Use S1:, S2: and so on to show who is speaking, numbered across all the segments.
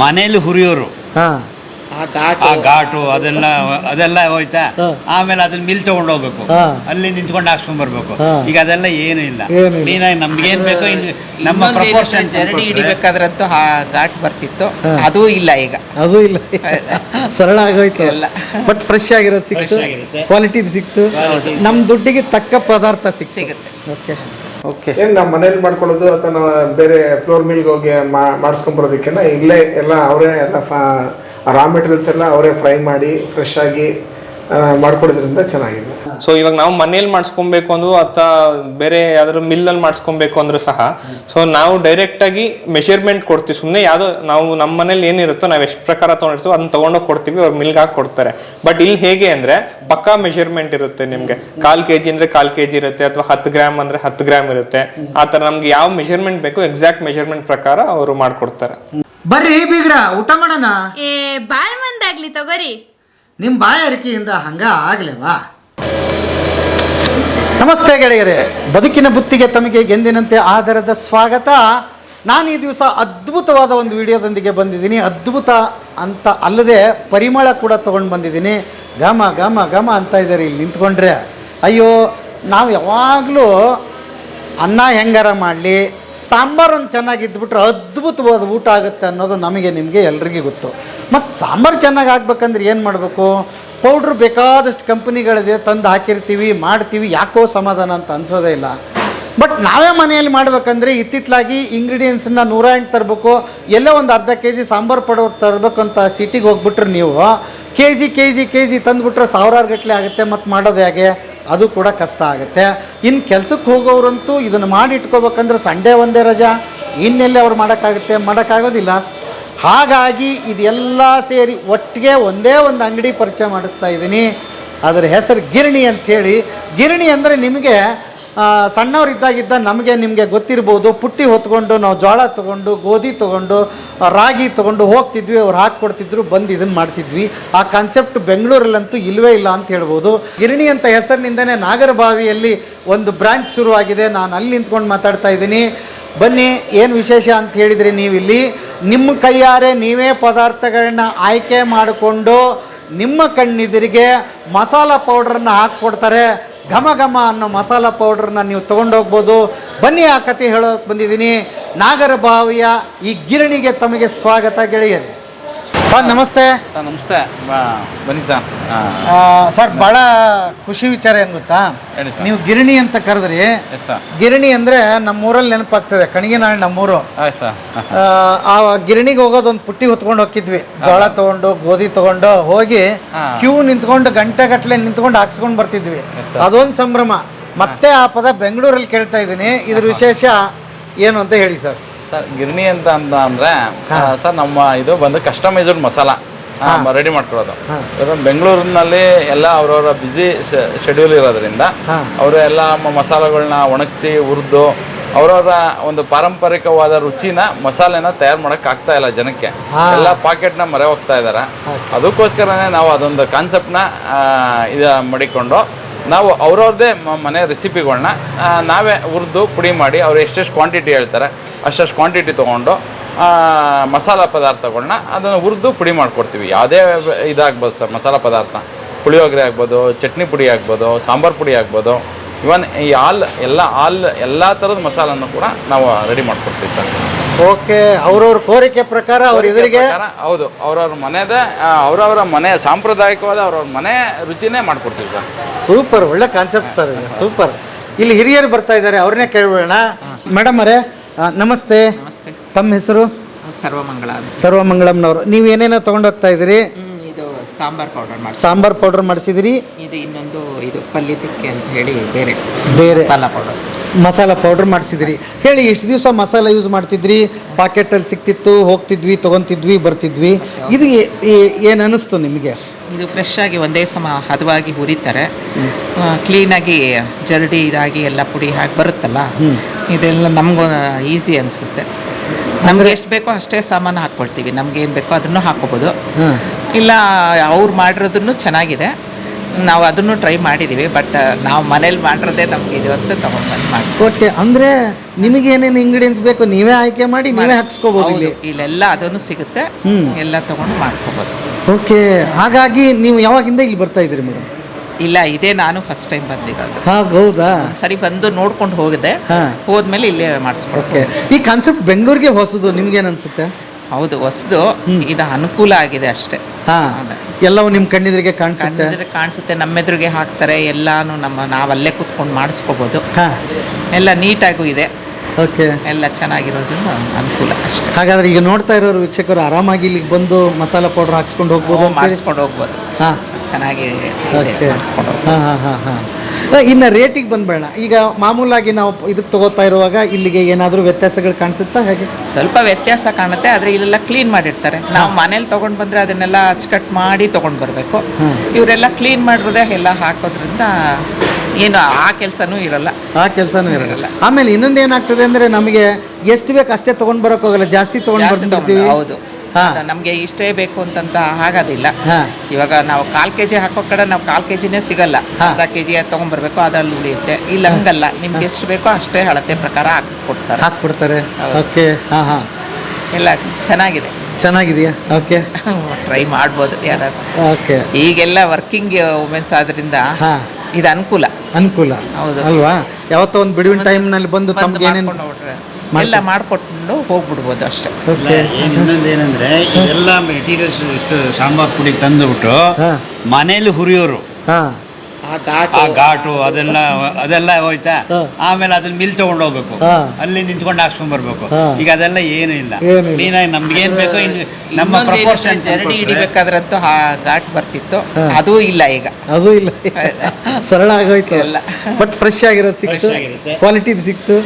S1: ಮನೇಲಿ ಹುರಿಯೋರು.
S2: ಆ ಘಾಟ್.
S1: ಅದೆಲ್ಲ ಅದೆಲ್ಲ ಹೋಯ್ತಾ? ಆಮೇಲೆ ಅದನ್ನ ಮಿಲ್ ತಗೊಂಡು ಹೋಗ್ಬೇಕು. ಅಲ್ಲಿ ನಿಂತ್ಕೊಂಡು ಹಾಕ್ಸ್ಕೊಂಡ್ ಬರ್ಬೇಕು. ಈಗ ಅದೆಲ್ಲ ಏನು ಇಲ್ಲ. ಕ್ಲೀನಾಗಿ ನಮ್ಗೆ ಏನ್ ಬೇಕೋ ನಮ್ಮ ಪ್ರಪೋರ್ಷನ್
S2: ಜರಡಿ ಹಿಡಿಬೇಕಾದ್ರಂತೂ ಆ ಘಾಟ್ ಬರ್ತಿತ್ತು. ಅದು ಇಲ್ಲ ಈಗ.
S3: ಅದು ಇಲ್ಲ. ಸರಳ ಆಗೋಯ್ತು.
S2: ಎಲ್ಲ.
S3: ಬಟ್ ಫ್ರೆಶ್ ಆಗಿರೋದು ಸಿಕ್ತು.
S1: ಕ್ವಾಲಿಟಿ
S3: ಕ್ವಾಲಿಟಿದು ಸಿಕ್ತು.
S1: ನಮ್
S3: ನಮ್ಮ ದುಡ್ಡಿಗೆ ತಕ್ಕ ಪದಾರ್ಥ ಸಿಕ್ಸ್
S2: ಸಿಗುತ್ತೆ.
S3: ಓಕೆ ಓಕೆ
S4: ಏನು ನಮ್ಮ ಮನೇಲಿ ಮಾಡ್ಕೊಳ್ಳೋದು ಅಥವಾ ನಾವು ಬೇರೆ ಫ್ಲೋರ್ ಮಿಲ್ಗೆ ಹೋಗಿ ಮಾಡಿಸ್ಕೊಂಬರೋದಕ್ಕಿಂತ ಇಲ್ಲೇ ಎಲ್ಲ ಅವರೇ ಎಲ್ಲ ರಾ ಮೆಟೀರಿಯಲ್ಸ್ ಎಲ್ಲ ಅವರೇ ಫ್ರೈ ಮಾಡಿ ಫ್ರೆಶ್ ಆಗಿ ಮಾಡ್ಕೊಡೋದ್ರಿಂದ ಚೆನ್ನಾಗಿದೆ.
S5: ಸೊ ಇವಾಗ ನಾವು ಮನೇಲಿ ಮಾಡಿಸ್ಕೊಬೇಕು ಅಂದ್ರು ಅಥವಾ ಬೇರೆ ಯಾವ್ದಾದ್ರು ಮಿಲ್ಲಲ್ಲಿ ಮಾಡಿಸ್ಕೊಬೇಕು ಅಂದ್ರು ಸಹ ಸೊ ನಾವು ಡೈರೆಕ್ಟ್ ಆಗಿ ಮೆಷರ್ಮೆಂಟ್ ಕೊಡ್ತೀವಿ. ಸುಮ್ಮನೆ ಯಾವುದೋ ನಾವು ನಮ್ಮ ಮನೇಲಿ ಏನಿರುತ್ತೋ ನಾವು ಎಷ್ಟು ಪ್ರಕಾರ ತೊಗೊಂಡಿರ್ತೀವಿ ಅದನ್ನ ತೊಗೊಂಡೋಗಿ ಕೊಡ್ತೀವಿ ಅವ್ರು ಮಿಲ್ಗೆ ಹಾಕಿ ಕೊಡ್ತಾರೆ. ಬಟ್ ಇಲ್ಲಿ ಹೇಗೆ ಅಂದ್ರೆ ಪಕ್ಕಾ ಮೆಷರ್ಮೆಂಟ್ ಇರುತ್ತೆ ನಿಮ್ಗೆ. ಕಾಲ್ ಕೆ ಜಿ ಅಂದ್ರೆ ಕಾಲ್ ಕೆ ಜಿ ಇರುತ್ತೆ ಅಥವಾ ಹತ್ತು ಗ್ರಾಮ್ ಅಂದ್ರೆ ಹತ್ತು ಗ್ರಾಮ್ ಇರುತ್ತೆ. ಆ ಥರ ನಮ್ಗೆ ಯಾವ ಮೆಷರ್ಮೆಂಟ್ ಬೇಕು ಎಕ್ಸಾಕ್ಟ್ ಮೆಷರ್ಮೆಂಟ್ ಪ್ರಕಾರ ಅವರು ಮಾಡ್ಕೊಡ್ತಾರೆ.
S3: ಬರ್ರಿ ಬೀಗ್ರ ಊಟ ಮಾಡೋಣ?
S6: ಏ ಬಾಳ್ ಮಂದಾಗ್ಲಿ ತಗೋರಿ.
S3: ನಿಮ್ಮ ಬಾಯಾರಿಕೆಯಿಂದ ಹಂಗ ಆಗಲೇವಾ? ನಮಸ್ತೆ ಗೆಳೆಯರೇ. ಬದುಕಿನ ಬುತ್ತಿಗೆ ತಮಗೆ ಎಂದಿನಂತೆ ಆಧಾರದ ಸ್ವಾಗತ. ನಾನು ಈ ದಿವಸ ಅದ್ಭುತವಾದ ಒಂದು ವಿಡಿಯೋದೊಂದಿಗೆ ಬಂದಿದ್ದೀನಿ. ಅದ್ಭುತ ಅಂತ ಅಲ್ಲದೆ ಪರಿಮಳ ಕೂಡ ತೊಗೊಂಡು ಬಂದಿದ್ದೀನಿ. ಘಮ ಘಮ ಘಮ ಅಂತ ಇದ್ದಾರೆ ಇಲ್ಲಿ ನಿಂತ್ಕೊಂಡ್ರೆ. ಅಯ್ಯೋ, ನಾವು ಯಾವಾಗಲೂ ಅನ್ನ ಹೆಂಗಾರ ಮಾಡಲಿ ಸಾಂಬಾರು ಒಂದು ಚೆನ್ನಾಗಿ ಇದ್ಬಿಟ್ರೆ ಅದ್ಭುತವಾದ ಊಟ ಆಗುತ್ತೆ ಅನ್ನೋದು ನಮಗೆ, ನಿಮಗೆ ಎಲ್ರಿಗೂ ಗೊತ್ತು. ಮತ್ತು ಸಾಂಬಾರು ಚೆನ್ನಾಗಿ ಆಗ್ಬೇಕಂದ್ರೆ ಏನು ಮಾಡಬೇಕು? ಪೌಡ್ರ್ ಬೇಕಾದಷ್ಟು ಕಂಪ್ನಿಗಳಿದೆ ತಂದು ಹಾಕಿರ್ತೀವಿ, ಮಾಡ್ತೀವಿ, ಯಾಕೋ ಸಮಾಧಾನ ಅಂತ ಅನ್ಸೋದೇ ಇಲ್ಲ. ಬಟ್ ನಾವೇ ಮನೆಯಲ್ಲಿ ಮಾಡ್ಬೇಕಂದ್ರೆ ಇತ್ತಿತ್ತಲಾಗಿ ಇಂಗ್ರೀಡಿಯೆಂಟ್ಸನ್ನ ನೂರ ಎಂಟು ತರಬೇಕು, ಎಲ್ಲೋ ಒಂದು ಅರ್ಧ ಕೆ ಜಿ ಸಾಂಬಾರು ಪಡೋರು ತರಬೇಕು ಅಂತ ಸಿಟಿಗೆ ಹೋಗ್ಬಿಟ್ರೆ ನೀವು K G K G K G ತಂದುಬಿಟ್ರೆ ಸಾವಿರಾರು ಗಟ್ಟಲೆ ಆಗುತ್ತೆ, ಮತ್ತು ಮಾಡೋದು ಹೇಗೆ? ಅದು ಕೂಡ ಕಷ್ಟ ಆಗುತ್ತೆ. ಇನ್ನು ಕೆಲಸಕ್ಕೆ ಹೋಗೋರಂತೂ ಇದನ್ನು ಮಾಡಿ ಇಟ್ಕೋಬೇಕಂದ್ರೆ ಸಂಡೇ ಒಂದೇ ರಜಾ. ಇನ್ನೆಲ್ಲಿ ಅವ್ರು ಮಾಡೋಕ್ಕಾಗುತ್ತೆ? ಮಾಡೋಕ್ಕಾಗೋದಿಲ್ಲ. ಹಾಗಾಗಿ ಇದೆಲ್ಲ ಸೇರಿ ಒಟ್ಟಿಗೆ ಒಂದೇ ಒಂದು ಅಂಗಡಿ ಪರಿಚಯ ಮಾಡಿಸ್ತಾ ಇದ್ದೀನಿ. ಅದರ ಹೆಸರು ಗಿರಣಿ ಅಂಥೇಳಿ. ಗಿರಣಿ ಅಂದರೆ ನಿಮಗೆ ಸಣ್ಣವರಿದ್ದಾಗಿದ್ದ ನಮಗೆ ನಿಮಗೆ ಗೊತ್ತಿರ್ಬೋದು, ಪುಟ್ಟಿ ಹೊತ್ಕೊಂಡು ನಾವು ಜೋಳ ತೊಗೊಂಡು, ಗೋಧಿ ತೊಗೊಂಡು ರಾಗಿ ತೊಗೊಂಡು ಹೋಗ್ತಿದ್ವಿ, ಅವ್ರು ಹಾಕ್ಕೊಡ್ತಿದ್ರು, ಬಂದು ಇದನ್ನು ಮಾಡ್ತಿದ್ವಿ. ಆ ಕಾನ್ಸೆಪ್ಟ್ ಬೆಂಗಳೂರಲ್ಲಂತೂ ಇಲ್ಲವೇ ಇಲ್ಲ ಅಂತ ಹೇಳ್ಬೋದು. ಗಿರಣಿ ಅಂತ ಹೆಸರಿನಿಂದನೇ ನಾಗರಬಾವಿಯಲ್ಲಿ ಒಂದು ಬ್ರಾಂಚ್ ಶುರುವಾಗಿದೆ. ನಾನು ಅಲ್ಲಿ ನಿಂತ್ಕೊಂಡು ಮಾತಾಡ್ತಾ ಇದ್ದೀನಿ. ಬನ್ನಿ, ಏನು ವಿಶೇಷ ಅಂತ ಹೇಳಿದ್ರಿ ನೀವಿಲ್ಲಿ? ನಿಮ್ಮ ಕೈಯಾರೆ ನೀವೇ ಪದಾರ್ಥಗಳನ್ನ ಆಯ್ಕೆ ಮಾಡಿಕೊಂಡು ನಿಮ್ಮ ಕಣ್ಣೆದುರಿಗೆ ಮಸಾಲ ಪೌಡ್ರನ್ನ ಹಾಕ್ಕೊಡ್ತಾರೆ. ಘಮ ಘಮ ಅನ್ನೋ ಮಸಾಲ ಪೌಡ್ರನ್ನ ನೀವು ತೊಗೊಂಡೋಗ್ಬೋದು ಬನ್ನಿ ಆ ಕತೆ ಹೇಳೋಕೆ ಬಂದಿದ್ದೀನಿ. ನಾಗರಭಾವಿಯ ಈ ಗಿರಣಿಗೆ ತಮಗೆ ಸ್ವಾಗತ ಗೆಳೆಯರಿ. ಸರ್ ನಮಸ್ತೆ.
S7: ಸರ್ ನಮಸ್ತೆ. ಬನ್ನಿ ಸರ್.
S3: ಸರ್ ಬಹಳ ಖುಷಿ ವಿಚಾರ ಏನು ಗೊತ್ತಾ? ನೀವು ಗಿರಣಿ ಅಂತ ಕರೆದ್ರಿ. ಗಿರಣಿ ಅಂದ್ರೆ ನಮ್ಮೂರಲ್ಲಿ ನೆನಪಾಗ್ತದೆ ಕಣಿಗೆನಾಳ್ ನಮ್ಮೂರು. ಆ, ಗಿರಣಿಗೆ ಹೋಗೋದು ಒಂದು ಪುಟ್ಟಿ ಹೊತ್ಕೊಂಡು ಹೋಗಿದ್ವಿ ಜೋಳ ತಗೊಂಡು ಗೋಧಿ ತಗೊಂಡು ಹೋಗಿ ಕ್ಯೂ ನಿಂತ್ಕೊಂಡು ಗಂಟೆ ಗಟ್ಟಲೆ ನಿಂತ್ಕೊಂಡು ಹಾಕ್ಸ್ಕೊಂಡು ಬರ್ತಿದ್ವಿ. ಅದೊಂದು ಸಂಭ್ರಮ. ಮತ್ತೆ ಆ ಪದ ಬೆಂಗಳೂರಲ್ಲಿ ಕೇಳ್ತಾ ಇದ್ದೀನಿ. ಇದ್ರ ವಿಶೇಷ ಏನು ಅಂತ ಹೇಳಿ ಸರ್.
S7: ಸರ್ ಗಿರಣಿ ಅಂತ ಅಂತ ಅಂದ್ರೆ ಸರ್ ನಮ್ಮ ಇದು ಬಂದು ಕಸ್ಟಮೈಸ್ಡ್ ಮಸಾಲ ರೆಡಿ ಮಾಡ್ಕೊಳ್ಳೋದು. ಇವಾಗ ಬೆಂಗಳೂರಿನಲ್ಲಿ ಎಲ್ಲ ಅವರವರ ಬ್ಯುಸಿ ಶೆಡ್ಯೂಲ್ ಇರೋದ್ರಿಂದ. ಅವರು ಎಲ್ಲ ಮಸಾಲೆಗಳನ್ನ ಮಸಾಲೆಗಳ್ನ ಒಣಗಿಸಿ ಹುರಿದು ಅವರವರ ಒಂದು ಪಾರಂಪರಿಕವಾದ ರುಚಿನ ಮಸಾಲೆನ ತಯಾರು ಮಾಡಕ್ ಆಗ್ತಾ ಇಲ್ಲ ಜನಕ್ಕೆ.
S3: ಎಲ್ಲಾ
S7: ಎಲ್ಲ ಪಾಕೆಟ್ನ ಮರೆ ಹೋಗ್ತಾ ಇದ್ದಾರೆ ಅದಕ್ಕೋಸ್ಕರನೇ ನಾವು ಅದೊಂದು ಕಾನ್ಸೆಪ್ಟ್ನ ಇದು ಮಾಡಿಕೊಂಡು ನಾವು ಅವ್ರವ್ರದ್ದೇ ಮನೆ ರೆಸಿಪಿಗಳನ್ನ ನಾವೇ ಹುರಿದು ಪುಡಿ ಮಾಡಿ ಅವ್ರು ಎಷ್ಟೆಷ್ಟು ಕ್ವಾಂಟಿಟಿ ಹೇಳ್ತಾರೆ, ಅಷ್ಟೆಷ್ಟು ಕ್ವಾಂಟಿಟಿ ತೊಗೊಂಡು ಮಸಾಲ ಪದಾರ್ಥಗಳನ್ನ ಅದನ್ನು ಹುರಿದು ಪುಡಿ ಮಾಡಿಕೊಡ್ತೀವಿ. ಯಾವುದೇ ಇದಾಗ್ಬೋದು ಸರ್ ಮಸಾಲ ಪದಾರ್ಥ. ಪುಳಿಯೋಗರೆ ಆಗ್ಬೋದು, ಚಟ್ನಿ ಪುಡಿ ಆಗ್ಬೋದು, ಸಾಂಬಾರು ಪುಡಿ ಆಗ್ಬೋದು. ಇವನ್ ಈ ಹಾಲ್ ಎಲ್ಲ ಹಾಲ್ ಎಲ್ಲ ಥರದ ಮಸಾಲನ್ನು ಕೂಡ ನಾವು ರೆಡಿ ಮಾಡ್ಕೊಡ್ತೀವಿ ಸರ್
S3: ಓಕೆ ಅವ್ರವ್ರ ಕೋರಿಕೆ ಪ್ರಕಾರ ಅವ್ರ ಎದುರಿಗೆ
S7: ಹೌದು ಅವ್ರವ್ರ ಮನೆದೇ ಅವ್ರವರ ಮನೆ ಸಾಂಪ್ರದಾಯಿಕವಾದ ಅವ್ರವ್ರ ಮನೆ ರುಚಿನೇ ಮಾಡ್ಕೊಡ್ತೀವಿ ಸರ್
S3: ಸೂಪರ್ ಒಳ್ಳೆ ಕಾನ್ಸೆಪ್ಟ್ ಸರ್ ಇದು ಸೂಪರ್. ಇಲ್ಲಿ ಹಿರಿಯರು ಬರ್ತಾ ಇದ್ದಾರೆ ಅವ್ರನ್ನೇ ಕೇಳಬೇಡ ಮೇಡಮ್ ಅರೇ ನಮಸ್ತೆ.
S2: ನಮಸ್ತೆ.
S3: ತಮ್ಮ ಹೆಸರು?
S2: ಸರ್ವಮಂಗಳ.
S3: ಸರ್ವಮಂಗಳಂನವರು. ನೀವು ಏನೇನೋ ತೊಗೊಂಡೋಗ್ತಾ ಇದ್ದೀರಿ?
S2: ಇದು ಸಾಂಬಾರ್ ಪೌಡರ್ ಮಾಡಿ
S3: ಸಾಂಬಾರ್ ಪೌಡರ್ ಮಾಡಿಸಿದ್ರಿ?
S2: ಇದು ಇನ್ನೊಂದು ಇದು ಪಲ್ಯದಕ್ಕೆ ಅಂತ ಹೇಳಿ ಬೇರೆ
S3: ಬೇರೆ.
S2: ಮಸಾಲ ಪೌಡರ್
S3: ಮಸಾಲ ಪೌಡರ್ ಮಾಡಿಸಿದ್ರಿ. ಹೇಳಿ ಎಷ್ಟು ದಿವಸ ಮಸಾಲ ಯೂಸ್ ಮಾಡ್ತಿದ್ರಿ? ಪಾಕೆಟಲ್ಲಿ ಸಿಕ್ತಿತ್ತು ಹೋಗ್ತಿದ್ವಿ ತೊಗೊತಿದ್ವಿ ಬರ್ತಿದ್ವಿ. ಇದು ಏನು ಅನ್ನಿಸ್ತು ನಿಮಗೆ?
S2: ಇದು ಫ್ರೆಶ್ ಆಗಿ ಒಂದೇ ಸಮ ಹದವಾಗಿ ಹುರಿತಾರೆ. ಕ್ಲೀನಾಗಿ ಜರಡಿ ಇದಾಗಿ ಎಲ್ಲ ಪುಡಿ ಹಾಕಿ ಬರುತ್ತಲ್ಲ? ಇದೆಲ್ಲ ನಮಗೂ ಈಸಿ ಅನಿಸುತ್ತೆ. ನಮ್ಗೆ ಎಷ್ಟು ಬೇಕೋ ಅಷ್ಟೇ ಸಾಮಾನು ಹಾಕ್ಕೊಳ್ತೀವಿ ನಮ್ಗೆ ಏನು ಬೇಕೋ ಅದನ್ನು
S3: ಹಾಕೋಬೋದು.
S2: ಇಲ್ಲ ಅವ್ರು ಮಾಡಿರೋದನ್ನು ಚೆನ್ನಾಗಿದೆ. ನಾವು ಅದನ್ನು ಟ್ರೈ ಮಾಡಿದ್ದೀವಿ ಬಟ್ ನಾವು ಮನೇಲಿ ಮಾಡಿರೋದೇ ನಮ್ಗೆ ಇದು ಅಂತ ತೊಗೊಂಡ್ಬಂದು ಬಂದು
S3: ಓಕೆ ಅಂದರೆ ನಿಮಗೆ ಏನೇನು ಇಂಗ್ರೀಡಿಯೆಂಟ್ಸ್ ಬೇಕು ನೀವೇ ಆಯ್ಕೆ ಮಾಡಿ ನೀವೇ ಹಾಕ್ಸ್ಕೋಬಹುದು ಇಲ್ಲಿ?
S2: ಇಲ್ಲೆಲ್ಲ ಅದನ್ನು ಸಿಗುತ್ತೆ. ಎಲ್ಲ ತೊಗೊಂಡು ಮಾಡ್ಕೋಬೋದು.
S3: ಓಕೆ ಹಾಗಾಗಿ ನೀವು ಯಾವಾಗಿಂದ ಇಲ್ಲಿ ಬರ್ತಾ ಇದ್ದೀರಿ ಮೇಡಮ್
S2: ಇಲ್ಲ ಇದೇ ನಾನು ಫಸ್ಟ್ ಟೈಮ್ ಬಂದಿರೋದು.
S3: ಹಾಗೆ ಹೌದಾ?
S2: ಸರಿ ಬಂದು ನೋಡ್ಕೊಂಡು ಹೋಗಿದೆ. ಹೋದ್ಮೇಲೆ ಇಲ್ಲೇ
S3: ಮಾಡಿಸ್ಕೊಡ್ತೇವೆ ಈ ಕಾನ್ಸೆಪ್ಟ್ ಬೆಂಗಳೂರಿಗೆ ಹೊಸದು ನಿಮ್ಗೇನು ಅನ್ಸುತ್ತೆ?
S2: ಹೌದು ಹೊಸದು ಇದು ಅನುಕೂಲ ಆಗಿದೆ ಅಷ್ಟೇ.
S3: ಹಾ. ಎಲ್ಲವೂ ನಿಮ್ಮ ಕಣ್ಣಿದ್ರಿಗೆ ಕಾಣಿಸುತ್ತೆ.
S2: ಕಾಣಿಸುತ್ತೆ ನಮ್ಮೆದುರಿಗೆ ಹಾಕ್ತಾರೆ ಎಲ್ಲಾನು ನಮ್ಮ ನಾವಲ್ಲೇ ಕೂತ್ಕೊಂಡು ಮಾಡಿಸ್ಕೋಬೋದು.
S3: ಹಾ.
S2: ಎಲ್ಲ ನೀಟಾಗೂ ಇದೆ.
S3: ಓಕೆ.
S2: ಎಲ್ಲ ಚೆನ್ನಾಗಿರೋದ್ರಿಂದ ಅನುಕೂಲ ಅಷ್ಟೇ.
S3: ಹಾಗಾದ್ರೆ ಈಗ ನೋಡ್ತಾ ಇರೋರು ವೀಕ್ಷಕರು ಆರಾಮಾಗಿ ಇಲ್ಲಿಗೆ ಬಂದು ಮಸಾಲ ಪೌಡರ್ ಹಾಕ್ಸ್ಕೊಂಡು ಹೋಗ್ಬೋದು
S2: ಮಾಡಿಸ್ಕೊಂಡು ಹೋಗ್ಬೋದು.
S3: ಹಾ.
S2: ಚೆನ್ನಾಗಿ
S3: ಓಕೆ.
S2: ಮಾಡಿಸ್ಕೊಂಡು ಹೋಗ್ಬೋದು.
S3: ಹಾಂ ಹಾಂ ಹಾಂ ಹಾಂ. ಇನ್ನು ರೇಟಿಗೆ ಬಂದ್ಬೇಡ. ಈಗ ಮಾಮೂಲಾಗಿ ನಾವು ಇದಕ್ಕೆ ತಗೋತಾ ಇರುವಾಗ ಇಲ್ಲಿಗೆ ಏನಾದರೂ ವ್ಯತ್ಯಾಸಗಳು ಕಾಣಿಸುತ್ತಾ ಹೇಗೆ?
S2: ಸ್ವಲ್ಪ ವ್ಯತ್ಯಾಸ ಕಾಣುತ್ತೆ ಆದರೆ ಇಲ್ಲೆಲ್ಲ ಕ್ಲೀನ್ ಮಾಡಿರ್ತಾರೆ. ನಾವು ಮನೇಲಿ ತೊಗೊಂಡು ಬಂದರೆ ಅದನ್ನೆಲ್ಲ ಅಚ್ಚುಕಟ್ ಮಾಡಿ ತೊಗೊಂಡು ಬರಬೇಕು. ಇವರೆಲ್ಲ ಕ್ಲೀನ್ ಮಾಡಿರೋದೇ ಎಲ್ಲ ಹಾಕೋದ್ರಿಂದ ಏನು ಆ ಕೆಲಸನೂ ಇರಲ್ಲ.
S3: ಆ ಕೆಲಸನೂ ಇರಲ್ಲ. ಆಮೇಲೆ ಇನ್ನೊಂದು ಏನಾಗ್ತದೆ ಅಂದರೆ ನಮಗೆ ಎಷ್ಟು ಬೇಕು ಅಷ್ಟೇ ತೊಗೊಂಡು ಬರೋಕ್ಕೋಗಲ್ಲ. ಜಾಸ್ತಿ ತೊಗೊಂಡು
S2: ಬರ್ತೀವಿ ಹೌದು. ನಮಗೆ ಇಷ್ಟೇ ಬೇಕು ಅಂತಂತ ಆಗೋದಿಲ್ಲ. ಇವಾಗ ನಾವು ಕಾಲು ಕೆ ಜಿ ಹಾಕೋ ಕಡೆ ನಾವು ಕಾಲು ಕೆ ಜಿನೇ ಸಿಗಲ್ಲ. ಅರ್ಧ ಕೆ ಜಿ ತಗೊಂಡ್ಬರ್ಬೇಕು ಅದ್ರಲ್ಲಿ ಉಳಿಯುತ್ತೆ. ಇಲ್ಲ ಹಂಗಲ್ಲ. ನಿಮ್ಗೆ ಎಷ್ಟು ಬೇಕೋ ಅಷ್ಟೇ ಅಳತೆ ಪ್ರಕಾರ ಹಾಕಿ ಕೊಡ್ತಾರೆ.
S3: ಹಾಕ್ಬಿಡ್ತಾರೆ. ಓಕೆ. ಹಾಂ ಹಾಂ.
S2: ಇಲ್ಲ ಚೆನ್ನಾಗಿದೆ.
S3: ಚೆನ್ನಾಗಿದೆಯಾ? ಓಕೆ.
S2: ಟ್ರೈ ಮಾಡ್ಬೋದು ಯಾರು
S3: ಓಕೆ.
S2: ಈಗೆಲ್ಲ ವರ್ಕಿಂಗ್ ವುಮೆನ್ಸ್ ಆದ್ರಿಂದ
S3: ಹಾ.
S2: ಇದು ಅನುಕೂಲ.
S3: ಅನುಕೂಲ.
S2: ಹೌದು.
S3: ಅಲ್ವಾ? ಯಾವತ್ತೋ ಒಂದು ಬಿಡುವಿನ ಟೈಮ್ನಲ್ಲಿ ಬಂದು ತಮ್ಗೆ ಏನೇನು
S2: ಎಲ್ಲ ಮಾಡಿಕೊಟ್ಟು ಹೋಗ್ಬಿಡ್ಬೋದು ಅಷ್ಟೇ.
S1: ಇನ್ನೊಂದು ಏನಂದ್ರೆ ಇದೆಲ್ಲ ಮೆಟೀರಿಯಲ್ಸ್ ಇಷ್ಟು ಸಾಂಬಾರ್ ಪುಡಿ ತಂದುಬಿಟ್ಟು. ಮನೇಲಿ ಹುರಿಯೋರು.
S3: ಹಾಂ.
S1: ಆ ಘಾಟು. ಅದೆಲ್ಲ ಅದೆಲ್ಲ ಹೋಯ್ತಾ ಆಮೇಲೆ ಅದನ್ನ ಮಿಲ್ ತಗೊಂಡು ಹೋಗ್ಬೇಕು. ಅಲ್ಲಿ ನಿಂತ್ಕೊಂಡು ಹಾಕ್ಸ್ಕೊಂಡ್ ಬರ್ಬೇಕು. ಈಗ ಅದೆಲ್ಲ ಏನು ಇಲ್ಲ. ಕ್ಲೀನಾಗಿ ನಮ್ಗೆ ಏನ್ ಬೇಕೋ ನಮ್ಮ ಪ್ರಪೋರ್ಷನ್
S2: ಜರಡಿ ಹಿಡಿಬೇಕಾದ್ರಂತೂ ಆ ಘಾಟ್ ಬರ್ತಿತ್ತು. ಅದು ಇಲ್ಲ ಈಗ.
S3: ಅದು ಇಲ್ಲ. ಸರಳ ಆಗೋಯ್ತು
S2: ಎಲ್ಲ.
S3: ಬಟ್ ಫ್ರೆಶ್ ಆಗಿರೋದು ಸಿಕ್ತು.
S1: ಕ್ವಾಲಿಟಿ
S3: ಕ್ವಾಲಿಟಿದು ಸಿಕ್ತು.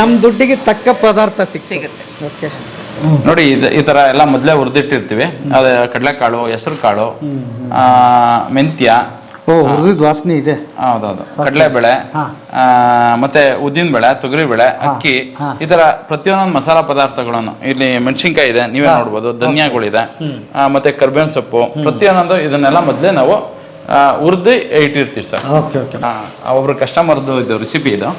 S3: ನಮ್ಮ ದುಡ್ಡಿಗೆ ತಕ್ಕ ಪದಾರ್ಥ ಸಿಕ್
S2: ಸಿಗುತ್ತೆ.
S3: ಓಕೆ
S7: ನೋಡಿ ಇದು ಈ ತರ ಎಲ್ಲ ಮೊದಲೇ ಹುರಿದಿಟ್ಟಿರ್ತೀವಿ. ಅದೇ ಕಡಲೆಕಾಳು ಹೆಸರು ಕಾಳು ಮೆಂತ್ಯ
S3: ಓ ಹುರಿದ ವಾಸನೆ ಇದೆ.
S7: ಹೌದೌದು. ಕಡಲೆಬೇಳೆ. ಮತ್ತೆ ಉದ್ದಿನ ಬೇಳೆ ತೊಗರಿ ಬೇಳೆ ಅಕ್ಕಿ. ಈ ತರ ಪ್ರತಿಯೊಂದೊಂದು ಮಸಾಲಾ ಪದಾರ್ಥಗಳನ್ನು ಇಲ್ಲಿ ಮೆಣಸಿನ್ಕಾಯಿ ಇದೆ ನೀವೇ ನೋಡ್ಬೋದು ಧನ್ಯಗಳಿದೆ ಮತ್ತೆ ಕರ್ಬೇವಿನ ಸೊಪ್ಪು ಪ್ರತಿಯೊಂದೊಂದು ಇದನ್ನೆಲ್ಲ ಮೊದಲೇ ನಾವು ಹುರಿದು ಇಟ್ಟಿರ್ತೀವಿ ಸರ್. ಒಬ್ರು ಕಸ್ಟಮರ್ದು ಇದು ರೆಸಿಪಿ ಇದು.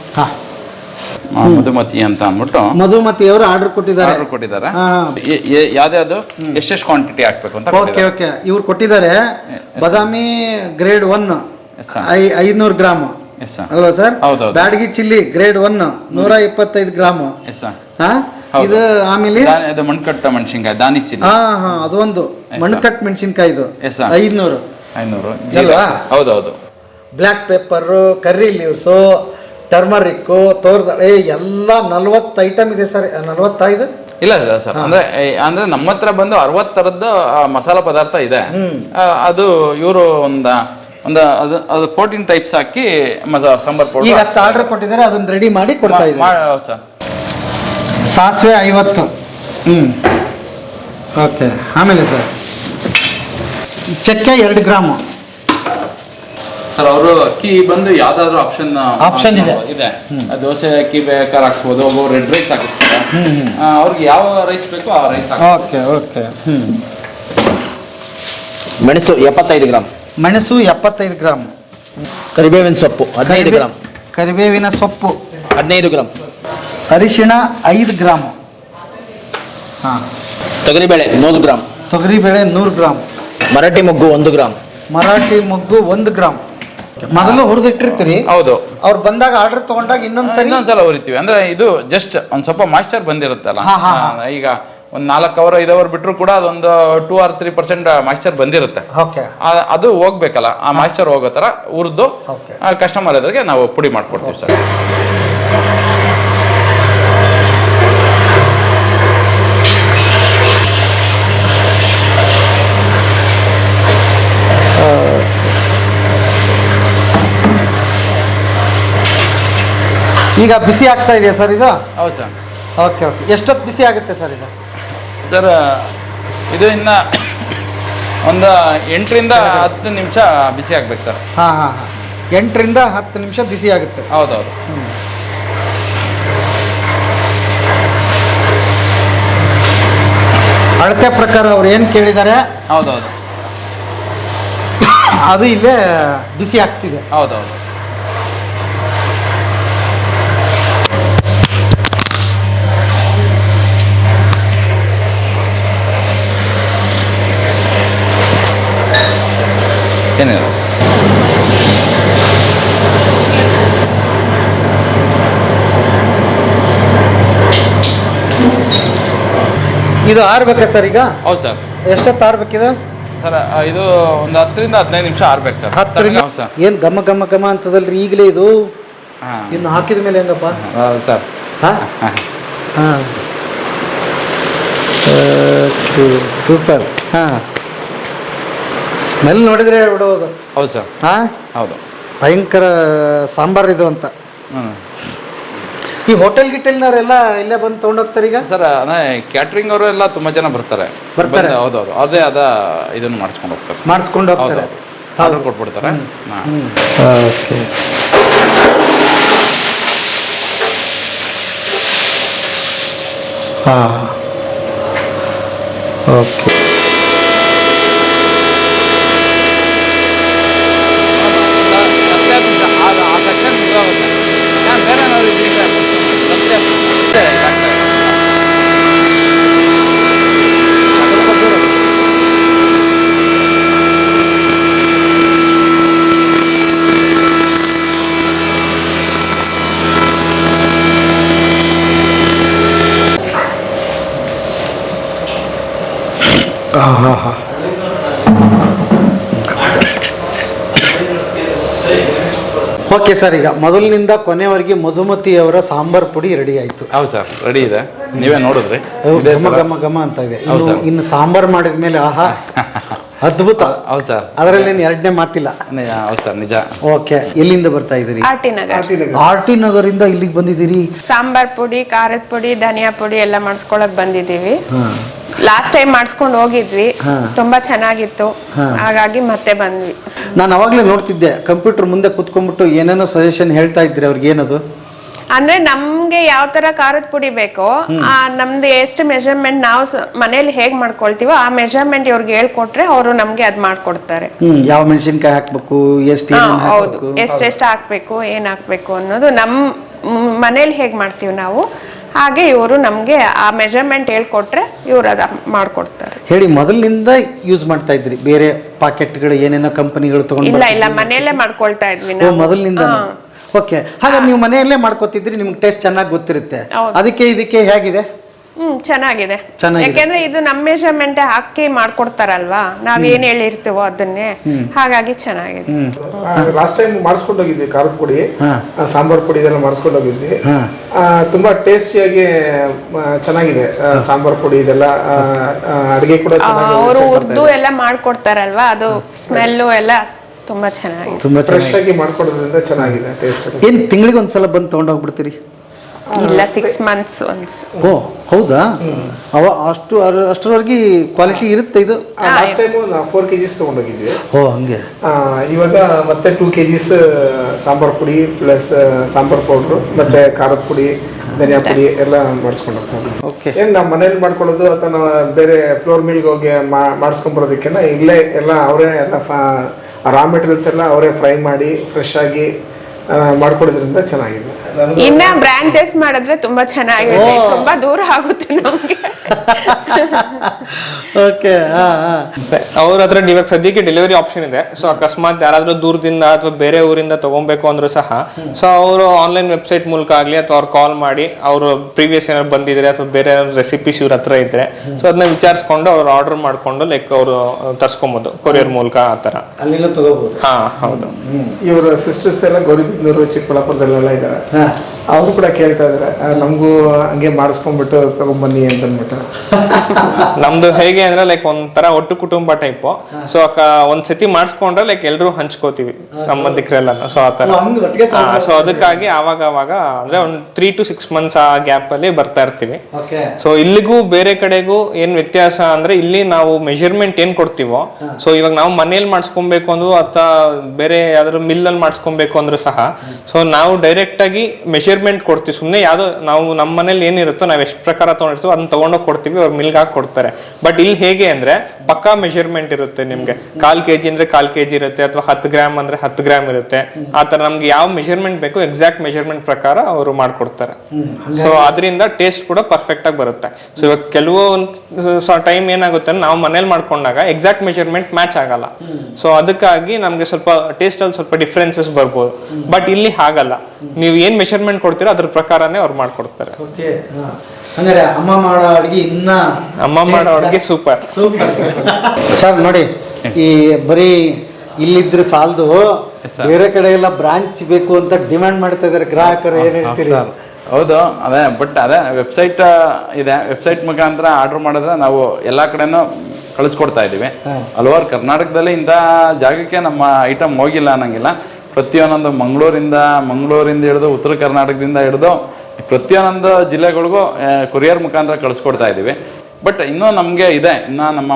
S7: ಮಧುಮತಿ ಅಂತ ಅಂದ್ಬಿಟ್ಟು
S3: ಮಧುಮತಿ ಅವರು ಆರ್ಡರ್ ಕೊಟ್ಟಿದ್ದಾರೆ.
S7: ಆರ್ಡರ್ ಕೊಟ್ಟಿದ್ದಾರೆ ಯಾವ್ದ್ಯಾವ್ದು? ಎಷ್ಟೆಷ್ಟು ಕ್ವಾಂಟಿಟಿ ಹಾಕ್ಬೇಕು ಅಂತ
S3: ಓಕೆ ಓಕೆ ಇವ್ರು ಕೊಟ್ಟಿದ್ದಾರೆ ಬಾದಾಮಿ ಗ್ರೇಡ್ ಒನ್ ಐನೂರು ಗ್ರಾಮ್. ಅಲ್ವಾ ಸರ್?
S7: ಹೌದು
S3: ಬ್ಯಾಡಗಿ ಚಿಲ್ಲಿ ಗ್ರೇಡ್ ಒನ್ ನೂರ ಇಪ್ಪತ್ತೈದು ಗ್ರಾಮ್. ಇದು ಆಮೇಲೆ?
S7: ಮಣ್ಕಟ್ಟ ಮೆಣಸಿನ್ಕಾಯಿ ದಾನಿ ಚಿಲ್ಲಿ.
S3: ಹಾ ಹಾ ಅದೊಂದು. ಮಣ್ಕಟ್ ಮೆಣಸಿನ್ಕಾಯಿ ಇದು. ಐದ್ನೂರು.
S7: ಐನೂರು
S3: ಅಲ್ವಾ?
S7: ಹೌದೌದು.
S3: Black pepper curry leaves turmeric ತೋರ್ದಳೆ ಎಲ್ಲ ನಲ್ವತ್ತು ಐಟಮ್ ಇದೆ ಸರ್. ನಲ್ವತ್ತೈದು?
S7: ಇಲ್ಲ ಇಲ್ಲ ಸರ್. ಅಂದ್ರೆ ಅಂದ್ರೆ ನಮ್ಮ ಹತ್ರ ಬಂದು ಅರವತ್ ತರದ್ದು ಆ, ಮಸಾಲಾ ಪದಾರ್ಥ ಇದೆ. ಅದು ಇವರು ಒಂದ ಒಂದು ಅದು ಅದು ಫೋರ್ಟೀನ್ ಟೈಪ್ಸ್ ಹಾಕಿ ಸಾಂಬಾರ್
S3: ಈಗ
S7: ಪೌಡರ್
S3: ಅಷ್ಟು ಆರ್ಡರ್ ಕೊಟ್ಟಿದ್ದಾರೆ ಅದನ್ನ ರೆಡಿ ಮಾಡಿ ಕೊಡ್ತಾ ಇದ್ದಾರೆ
S7: ಸರ್.
S3: ಸಾಸಿವೆ ಐವತ್ತು. ಹ್ಞೂ ಓಕೆ. ಆಮೇಲೆ ಸರ್. ಚಕ್ಕೆ ಎರಡು ಗ್ರಾಮು.
S7: ಸರ್ ಅವರು ಅಕ್ಕಿ ಬಂದು ಯಾವ್ದಾದ್ರು ಆಪ್ಷನ್
S3: ಆಪ್ಷನ್ ಇದೆ.
S7: ಇದೆ. ಆ, ದೋಸೆ ಅಕ್ಕಿ ಬೇಕಾದ್ರೆ ಹಾಕ್ಸ್ಬೋದು ಒಬ್ಬರು ರೆಡ್ ರೈಸ್ ಹಾಕಿಸ್ತಾರೆ. ಅವ್ರಿಗೆ ಯಾವ ರೈಸ್ ಬೇಕೋ ಆ ರೈಸ್
S3: ಓಕೆ ಓಕೆ. ಹ್ಞೂ
S8: ಮೆಣಸು ಎಪ್ಪತ್ತೈದು ಗ್ರಾಮ್.
S3: ಮೆಣಸು ಎಪ್ಪತ್ತೈದು ಗ್ರಾಮ್.
S8: ಕರಿಬೇವಿನ ಸೊಪ್ಪು ಹದಿನೈದು ಗ್ರಾಮ್.
S3: ಕರಿಬೇವಿನ ಸೊಪ್ಪು.
S8: ಹದಿನೈದು ಗ್ರಾಮ್.
S3: ಅರಿಶಿಣ ಐದು ಗ್ರಾಮ್. ಹಾಂ.
S8: ತೊಗರಿಬೇಳೆ ನೂರು ಗ್ರಾಮ್.
S3: ತೊಗರಿಬೇಳೆ ನೂರು ಗ್ರಾಮ್.
S8: ಮರಾಠಿ ಮೊಗ್ಗು ಒಂದು ಗ್ರಾಮ್.
S3: ಮರಾಠಿ ಮೊಗ್ಗು ಒಂದು ಗ್ರಾಮ್. ಮೊದಲು ಹುರಿದಿಟ್ಟಿರ್ತೀರಿ.
S7: ಹೌದು.
S3: ಅವ್ರು ಬಂದಾಗ ಆರ್ಡರ್ ತಗೊಂಡಾಗ ಇನ್ನೊಂದ್ಸರಿ
S7: ಇನ್ನೊಂದ್ಸಲ ಉರಿತೀವಿ ಅಂದ್ರೆ ಇದು ಜಸ್ಟ್ ಒಂದ್ ಸ್ವಲ್ಪ ಮಾಯ್ಚರ್ ಬಂದಿರುತ್ತಲ್ಲ. ಆ, ಈಗ ಒಂದ್ ನಾಲ್ಕು ಅವರ್ ಐದು ಅವರ್ ಬಿಟ್ಟರು ಕೂಡ ಅದೊಂದು two or three percent moisture ಬಂದಿರುತ್ತೆ.
S3: ಓಕೆ.
S7: ಆ- ಅದು ಹೋಗ್ಬೇಕಲ್ಲ? ಆ ಮಾಯ್ಚರ್ ಹೋಗೋ ತರ ಹುರಿದು
S3: Okay.
S7: ಕಸ್ಟಮರ್ ಎದುರಿಗೆ ನಾವು ಪುಡಿ ಮಾಡ್ಕೊಡ್ತೀವಿ ಸರ್.
S3: ಈಗ ಬಿಸಿ ಆಗ್ತಾ ಇದೆಯಾ ಸರ್ ಇದು?
S7: ಹೌದು ಸರ್.
S3: ಓಕೆ ಓಕೆ ಎಷ್ಟೊತ್ತು ಬಿಸಿ ಆಗುತ್ತೆ ಸರ್ ಇದು?
S7: ಸರ್ ಇದು ಇನ್ನ ಒಂದು ಎಂಟರಿಂದ ಹತ್ತು ನಿಮಿಷ ಬಿಸಿ ಆಗ್ಬೇಕು ಸರ್.
S3: ಹಾಂ ಹಾಂ ಹಾಂ. ಎಂಟರಿಂದ ಹತ್ತು ನಿಮಿಷ ಬಿಸಿ ಆಗುತ್ತೆ.
S7: ಹೌದೌದು.
S3: ಅಳತೆ ಪ್ರಕಾರ ಅವ್ರು ಏನು ಕೇಳಿದ್ದಾರೆ
S7: ಹೌದೌದು.
S3: ಅದು ಇಲ್ಲೇ ಬಿಸಿ ಆಗ್ತಿದೆ.
S7: ಹೌದೌದು.
S3: ಇದು ಆರ್ಬೇಕಾ ಸರ್ ಈಗ?
S7: ಹೌದು ಸರ್.
S3: ಎಷ್ಟೊತ್ತು ಆರ್ಬೇಕಿದೆ?
S7: ಸರ್ ಇದು ಒಂದು ಹತ್ತರಿಂದ ಹದಿನೈದು ನಿಮಿಷ ಆರ್ಬೇಕು ಸರ್.
S3: ಹತ್ತರಿಂದ?
S7: ಹೌದು ಸರ್.
S3: ಏನು ಗಮ ಗಮ ಗಮ ಅಂತದಲ್ರಿ ಈಗಲೇ ಇದು?
S7: ಹಾಂ.
S3: ಇನ್ನು ಹಾಕಿದ ಮೇಲೆ ಹೆಂಗಪ್ಪ
S7: ಹೌದು ಸರ್.
S3: ಹಾಂ? ಹಾಂ. ಸೂಪರ್. ಹಾಂ. ಸ್ಮೆಲ್ ನೋಡಿದ್ರೆ ಬಿಡೋದು
S7: ಹೌದು ಸರ್.
S3: ಹಾಂ?
S7: ಹೌದು.
S3: ಭಯಂಕರ ಸಾಂಬಾರ್ ಇದು ಅಂತ.
S7: ಹ್ಞೂ
S3: ಈ ಹೋಟೆಲ್ ಗಿಟೆಲ್ನವರೆಲ್ಲ ಇಲ್ಲೇ ಬಂದು ತೊಗೊಂಡೋಗ್ತಾರೆ ಈಗ?
S7: ಸರ್ ಅದೇ ಕ್ಯಾಟ್ರಿಂಗ್ ಅವರು ಎಲ್ಲ ತುಂಬಾ ಜನ ಬರ್ತಾರೆ.
S3: ಬರ್ತಾರೆ?
S7: ಹೌದು ಹೌದೌದು. ಅದೇ ಅದ ಇದನ್ನು ಮಾಡಿಸ್ಕೊಂಡು ಹೋಗ್ತಾರೆ.
S3: ಮಾಡಿಸ್ಕೊಂಡು ಹೋಗ್ತಾರೆ.
S7: ಆರ್ಡರ್ ಕೊಟ್ಬಿಡ್ತಾರೆ. ಹಾಂ.
S3: ಓಕೆ. ಹಾಂ. ಓಕೆ ಹಾಂ ಹಾಂ ಹಾಂ ಓಕೆ ಸರ್ ಈಗ ಮೊದಲಿನಿಂದ ಕೊನೆವರೆಗೆ ಮಧುಮತಿಯವರ ಸಾಂಬಾರ್ ಪುಡಿ ರೆಡಿ ಆಯ್ತು.
S7: ಹೌದು ಸರ್ ರೆಡಿ ಇದೆ. ನೀವೇ ನೋಡಿದ್ರಿ. ಗಮ
S3: ಘಮ
S7: ಥರ-
S3: ಘಮ ಘಮ ಅಂತ ಇದೆ ಇನ್ನು ಇನ್ನು ಸಾಂಬಾರ್ ಮಾಡಿದ ಮೇಲೆ ಆಹಾ ಅದ್ಭುತ.
S7: ಹೌದು ಸರ್.
S3: ಅದರಲ್ಲಿ ಎರಡನೇ ಮಾತಿಲ್ಲ?
S7: ನಿಜ ಹೌದು ಸರ್ ನಿಜ.
S3: ಓಕೆ ಎಲ್ಲಿಂದ ಬರ್ತಾ ಇದ್ದೀರಿ?
S9: ಆರ್ಟಿ ನಗರ್.
S3: ಆರ್ ಟಿ ನಗರಿಂದ ಇಲ್ಲಿಗೆ ಬಂದಿದ್ದೀರಿ?
S9: ಸಾಂಬಾರ್ ಪುಡಿ ಖಾರದ ಪುಡಿ ಧನಿಯಾ ಪುಡಿ ಎಲ್ಲ ಮಾಡಿಸ್ಕೊಳಕ್ ಬಂದಿದ್ದೀವಿ. ಲಾಸ್ಟ್ ಟೈಮ್ ಮಾಡಿಸ್ಕೊಂಡು ಹೋಗಿದ್ವಿ. ತುಂಬಾ ಚೆನ್ನಾಗಿತ್ತು. ಹಾಗಾಗಿ ಮತ್ತೆ ಬಂದ್ವಿ.
S3: ನಾನು ಅವಾಗಲೇ ನೋಡ್ತಿದ್ದೆ ಕಂಪ್ಯೂಟರ್ ಮುಂದೆ ಕುತ್ಕೊಂಡ್ಬಿಟ್ಟು ಏನೇನೋ ಸಜೆಷನ್ ಹೇಳ್ತಾ ಇದ್ರಿ ಅವ್ರಿಗೆ ಏನದು?
S9: ಅಂದ್ರೆ ನಮ್ಗೆ ಯಾವ ತರ ಖಾರದ ಪುಡಿ ಬೇಕೋ ಆ ನಮ್ದು ಎಷ್ಟು ಮೆಜರ್ಮೆಂಟ್ ನಾವು ಮನೇಲಿ ಹೇಗ್ ಮಾಡ್ಕೊಳ್ತೀವೋ ಆ ಮೆಜರ್ಮೆಂಟ್ ಇವ್ರಿಗೆ ಹೇಳ್ಕೊಟ್ರೆ ಅವರು ನಮ್ಗೆ ಅದ್ ಮಾಡ್ಕೊಡ್ತಾರೆ.
S3: ಹ್ಮ್ ಯಾವ ಮೆಣಸಿನ್ಕಾಯಿ ಹಾಕ್ಬೇಕು ಎಷ್ಟು
S9: ಹೌದು. ಎಷ್ಟೆಷ್ಟು ಹಾಕ್ಬೇಕು ಏನ್ ಹಾಕ್ಬೇಕು ಅನ್ನೋದು ನಮ್ ಮನೇಲಿ ಹೇಗ್ ಮಾಡ್ತೀವಿ ನಾವು ಹಾಗೆ ಇವರು ನಮಗೆ ಆ ಮೆಜರ್ಮೆಂಟ್ ಹೇಳ್ಕೊಟ್ರೆ ಇವರು ಅದ ಮಾಡಿಕೊಡ್ತಾರೆ.
S3: ಹೇಳಿ ಮೊದಲಿನಿಂದ ಯೂಸ್ ಮಾಡ್ತಾ ಇದ್ರಿ? ಬೇರೆ ಪಾಕೆಟ್ಗಳು ಏನೇನೋ ಕಂಪನಿಗಳು ತಗೊಂಡು
S9: ಇಲ್ಲ ಇಲ್ಲ ಮನೆಯಲ್ಲೇ ಮಾಡ್ಕೊಳ್ತಾ ಇದ್ವಿ ನಾವು.
S3: ಮೊದಲಿನಿಂದ ಓಕೆ ಹಾಗಾದ್ರೆ ನೀವು ಮನೆಯಲ್ಲೇ ಮಾಡ್ಕೋತಿದ್ರಿ ನಿಮ್ಗೆ ಟೇಸ್ಟ್ ಚೆನ್ನಾಗಿ ಗೊತ್ತಿರುತ್ತೆ. ಅದಕ್ಕೆ ಇದಕ್ಕೆ ಹೇಗಿದೆ?
S9: ಹ್ಮ್ ಚೆನ್ನಾಗಿದೆ.
S3: ಚೆನ್ನಾಗಿದೆ.
S9: ಯಾಕೆಂದ್ರೆ ಇದು ನಮ್ಮ ಮೆಜರ್ಮೆಂಟ್ ಹಾಕಿ ಮಾಡ್ಕೊಡ್ತಾರಲ್ವಾ? ನಾವ್ ಏನ್ ಹೇಳಿರ್ತೀವೋ ಅದನ್ನೇ. ಹಾಗಾಗಿ ಚೆನ್ನಾಗಿದೆ.
S4: ಲಾಸ್ಟ್ ಟೈಮ್ ಮಾಡಿಸ್ಕೊಂಡು ಹೋಗಿದ್ವಿ ಖಾರದ ಪುಡಿ.
S3: ಹಾ.
S4: ಆ, ಸಾಂಬಾರ್ ಪುಡಿ ಇದೆಲ್ಲ ಮಾಡಿಸ್ಕೊಂಡು ಹೋಗಿದ್ವಿ.
S3: ಹಾ.
S4: ಆ, ತುಂಬಾ ಟೇಸ್ಟಿಯಾಗಿ ಚೆನ್ನಾಗಿದೆ ಆ, ಸಾಂಬಾರ್ ಪುಡಿ ಇದೆಲ್ಲ. ಆ, ಆ, ಅಡಿಗೆ ಕೂಡ ಚೆನ್ನಾಗಿ
S9: ಅವರು ಉರ್ದು. ಎಲ್ಲ ಮಾಡ್ಕೊಡ್ತಾರಲ್ವಾ? ಅದು ಸ್ಮೆಲ್ಲು ಎಲ್ಲ ತುಂಬಾ ಚೆನ್ನಾಗಿದೆ.
S3: ತುಂಬಾ
S4: ಫ್ರೆಶ್
S3: ಚೆನ್ನಾಗಿ
S4: ಆಗಿ ಮಾಡ್ಕೊಡೋದ್ರಿಂದ ಚೆನ್ನಾಗಿದೆ ಟೇಸ್ಟ್
S3: ಏನ್ ತಿಂಗಳಿಗೆ ಒಂದ್ಸಲ ಬಂದು ತಗೊಂಡೋಗ್ಬಿಡ್ತೀರಿ?
S9: ಇಲ್ಲ ಸಿಕ್ಸ್ ಮಂತ್ಸ್ ಒನ್ಸ್
S3: ಓ ಹೌದಾ? ಅವ ಅಷ್ಟು ಅರ- ಅಷ್ಟರವರೆಗೆ ಕ್ವಾಲಿಟಿ ಇರುತ್ತೆ ಇದು?
S4: Last time four K Gs ತೊಗೊಂಡೋಗಿದ್ವಿ.
S3: ಓ ಹಂಗೆ.
S4: ಆ, ಇವಾಗ ಮತ್ತೆ ಟೂ ಕೆ ಜಿಸ್ ಸಾಂಬಾರ್ ಪುಡಿ ಪ್ಲಸ್ ಸಾಂಬಾರ್ ಪೌಡ್ರು ಮತ್ತೆ ಖಾರದ ಪುಡಿ ಧನಿಯಾ ಪುಡಿ ಎಲ್ಲ ಮಾಡಿಸ್ಕೊಂಡು ಹೋಗ್ತಾರೆ
S3: ಓಕೆ
S4: ಏನ್ ನಮ್ಮ ಮನೇಲಿ ಮಾಡ್ಕೊಳ್ಳೋದು ಅಥವಾ ನಾವು ಬೇರೆ ಫ್ಲೋರ್ ಮಿಲ್ಗೆ ಹೋಗಿ ಮಾಡಿಸ್ಕೊಂಬರೋದಕ್ಕಿಂತ ಇಲ್ಲೇ ಎಲ್ಲ ಅವರೇ ಎಲ್ಲ ರಾ ಮೆಟೀರಿಯಲ್ಸ್ ಎಲ್ಲ ಅವರೇ ಫ್ರೈ ಮಾಡಿ ಫ್ರೆಶ್ ಆಗಿ ಆ, ಮಾಡ್ಕೊಡೋದ್ರಿಂದ ಚೆನ್ನಾಗಿದೆ. ನನಗೂ
S9: ಇನ್ನ ಬ್ರಾಂಚಸ್ ಮಾಡಿದ್ರೆ ತುಂಬಾ ಚೆನ್ನಾಗಿರುತ್ತೆ. ತುಂಬಾ ದೂರ ಆಗುತ್ತೆ ನಮ್ಗೆ.
S3: ಓಕೆ
S5: ಅವ್ರ ಹತ್ರ ಇವಾಗ ಸದ್ಯಕ್ಕೆ ಡೆಲಿವರಿ ಆಪ್ಷನ್ ಇದೆ. ಸೊ ಅಕಸ್ಮಾತ್ ಯಾರಾದ್ರೂ ದೂರದಿಂದ ಅಥವಾ ಬೇರೆ ಊರಿಂದ ತಗೊಬೇಕು ಅಂದ್ರೂ ಸಹ ಸೊ ಅವರು ಆನ್ಲೈನ್ ವೆಬ್ಸೈಟ್ ಮೂಲಕ ಆಗಲಿ ಅಥವಾ ಅವ್ರು ಕಾಲ್ ಮಾಡಿ ಅವರು ಪ್ರೀವಿಯಸ್ ಏನಾದ್ರು ಬಂದಿದ್ರೆ ಅಥವಾ ಬೇರೆ ರೆಸಿಪೀಸ್ ಇವ್ರ ಹತ್ರ ಇದ್ರೆ ಸೊ ಅದನ್ನ ವಿಚಾರಿಸ್ಕೊಂಡು ಅವ್ರು ಆರ್ಡರ್ ಮಾಡ್ಕೊಂಡು ಲೈಕ್ ಅವರು ತರ್ಸ್ಕೊಬೋದು ಕೊರಿಯರ್ ಮೂಲಕ ಆ ತರ
S3: ಅಲ್ಲಿಂದ ತಗೋಬಹುದು
S5: ಹಾ ಹೌದು.
S4: ಇವರ ಸಿಸ್ಟರ್ಸ್ ಎಲ್ಲ ಗೌರಿಬಿದನೂರು ಚಿಕ್ಕಬಳ್ಳಾಪುರದಲ್ಲೆಲ್ಲ ಇದಾರೆ.
S3: ಹಾ.
S4: ಅವರು ಕೂಡ ಕೇಳ್ತಾ ಇದಾರೆ ಆ, ನಮಗೂ ಹಂಗೆ ಮಾಡಿಸ್ಕೊಂಡ್ಬಿಟ್ಟು ತಗೊಂಡ್ಬನ್ನಿ ಅಂತ ಅಂದ್ಬಿಟ್ಟು
S5: ನಮ್ದು ಹೇಗೆ ಅಂದ್ರೆ ಲೈಕ್ ಒಂಥರ ಒಟ್ಟು ಕುಟುಂಬ ಟೈಪ್ ಸೊ ಒಂದ್ ಸತಿ ಮಾಡಿಸ್ಕೊಂಡ್ರೆ ಲೈಕ್ ಎಲ್ರು ಹಂಚ್ಕೋತೀವಿ ಸಂಬಂಧಿಕರೆಲ್ಲ ಸೊ
S3: ಆತರ
S5: ಸೊ ಅದಕ್ಕಾಗಿ ಅವಾಗ ಅವಾಗ ಅಂದ್ರೆ ಒಂದ್ ತ್ರೀ ಟು ಸಿಕ್ಸ್ ಮಂತ್ಸ್ ಆ ಗ್ಯಾಪ್ ಅಲ್ಲಿ ಬರ್ತಾ ಇರ್ತೀವಿ. ಸೊ ಇಲ್ಲಿಗೂ ಬೇರೆ ಕಡೆಗೂ ಏನ್ ವ್ಯತ್ಯಾಸ ಅಂದ್ರೆ ಇಲ್ಲಿ ನಾವು ಮೆಜರ್ಮೆಂಟ್ ಏನ್ ಕೊಡ್ತೀವೋ ಸೊ ಇವಾಗ ನಾವು ಮನೇಲಿ ಮಾಡಿಸ್ಕೊಬೇಕು ಅಂದ್ರು ಅಥವಾ ಬೇರೆ ಯಾವ್ದಾದ್ರು ಮಿಲ್ ಅಲ್ಲಿ ಮಾಡಿಸ್ಕೊಬೇಕು ಅಂದ್ರೂ ಸಹ ಸೊ ನಾವು ಡೈರೆಕ್ಟ್ ಆಗಿ ಮೆಜರ್ಮೆಂಟ್ ಕೊಡ್ತೀವಿ. ಸುಮ್ಮನೆ ಯಾವ್ದೋ ನಾವು ನಮ್ಮ ಮನೇಲಿ ಏನಿರುತ್ತೋ ನಾವ್ ಎಷ್ಟು ಪ್ರಕಾರ ತಗೊಂಡಿರ್ತೀವೋ ಅದನ್ನ ತಗೊಂಡೋಗಿ ಕೊಡ್ತೀವಿ. ಅವ್ರ ಮಿಲ್ ಮಿಲ್ಗೆ ಹಾಕಿ ಕೊಡ್ತಾರೆ. ಬಟ್ ಇಲ್ಲಿ ಹೇಗೆ ಅಂದ್ರೆ ಪಕ್ಕಾ ಮೆಷರ್ಮೆಂಟ್ ಇರುತ್ತೆ ನಿಮ್ಗೆ. ಕಾಲ್ ಕೆಜಿ ಅಂದ್ರೆ ಕಾಲ್ ಕೆಜಿ ಇರುತ್ತೆ ಅಥವಾ ಹತ್ತು ಗ್ರಾಮ್ ಅಂದ್ರೆ ಹತ್ತು ಗ್ರಾಮ್ ಇರುತ್ತೆ. ಆತರ ತರ ನಮ್ಗೆ ಯಾವ ಮೆಷರ್ಮೆಂಟ್ ಬೇಕು ಎಕ್ಸಾಕ್ಟ್ ಮೆಷರ್ಮೆಂಟ್ ಪ್ರಕಾರ ಅವರು ಮಾಡ್ಕೊಡ್ತಾರೆ. ಸೊ ಅದರಿಂದ ಟೇಸ್ಟ್ ಕೂಡ ಪರ್ಫೆಕ್ಟ್ ಆಗಿ ಬರುತ್ತೆ. ಸೊ ಇವಾಗ ಕೆಲವು ಟೈಮ್ ಏನಾಗುತ್ತೆ ನಾವು ಮನೇಲಿ ಮಾಡ್ಕೊಂಡಾಗ ಎಕ್ಸಾಕ್ಟ್ ಮೆಷರ್ಮೆಂಟ್ ಮ್ಯಾಚ್ ಆಗಲ್ಲ. ಸೊ ಅದಕ್ಕಾಗಿ ನಮ್ಗೆ ಸ್ವಲ್ಪ ಟೇಸ್ಟ್ ಅಲ್ಲಿ ಸ್ವಲ್ಪ ಡಿಫ್ರೆನ್ಸಸ್ ಬರ್ಬೋದು. ಬಟ್ ಇಲ್ಲಿ ಹಾಗಲ್ಲ. ನೀವು ಏನ್ ಮೆಷರ್ಮೆಂಟ್ ಕೊಡ್ತೀರೋ ಅದ್ರ ಪ್ರಕಾರನೇ ಅವ್ರು ಮಾಡ್ಕೊಡ್ತಾರೆ.
S3: ಹಂಗಾರೆ ಅಮ್ಮ ಮಾಡೋ ಅಡುಗೆ ಇನ್ನ
S5: ಅಮ್ಮ ಮಾಡೋ ಅಡುಗೆ ಸೂಪರ್
S3: ಸೂಪರ್ ಸರ್ ನೋಡಿ ಈ ಬರೀ ಇಲ್ಲಿದ್ರೆ ಸಾಲದು ಬೇರೆ ಕಡೆ ಎಲ್ಲ ಬ್ರಾಂಚ್ ಬೇಕು ಅಂತ ಡಿಮ್ಯಾಂಡ್ ಮಾಡ್ತಾ ಇದಾರೆ ಗ್ರಾಹಕರು ಏನು ಹೇಳ್ತೀರಿ?
S7: ಸರ್ ಹೌದು ಅದೇ ಬಟ್ ಅದೇ ವೆಬ್ಸೈಟ್ ಇದೆ. ವೆಬ್ಸೈಟ್ ಮುಖಾಂತರ ಆರ್ಡರ್ ಮಾಡಿದ್ರೆ ನಾವು ಎಲ್ಲ ಕಡೆನೂ ಕಳಿಸ್ಕೊಡ್ತಾ ಇದ್ದೀವಿ. ಹಲವಾರು ಕರ್ನಾಟಕದಲ್ಲಿ ಇಂಥ ಜಾಗಕ್ಕೆ ನಮ್ಮ ಐಟಮ್ ಹೋಗಿಲ್ಲ ಅನ್ನಂಗಿಲ್ಲ. ಪ್ರತಿಯೊಂದೊಂದು ಮಂಗಳೂರಿಂದ ಮಂಗಳೂರಿಂದ ಹಿಡಿದು ಉತ್ತರ ಕರ್ನಾಟಕದಿಂದ ಹಿಡಿದು ಪ್ರತಿಯೊಂದೊಂದು ಜಿಲ್ಲೆಗಳಿಗೂ ಕೊರಿಯರ್ ಮುಖಾಂತರ ಕಳಿಸ್ಕೊಡ್ತಾ ಇದ್ದೀವಿ ಬಟ್ ಇನ್ನೂ ನಮಗೆ ಇದೆ ಇನ್ನು ನಮ್ಮ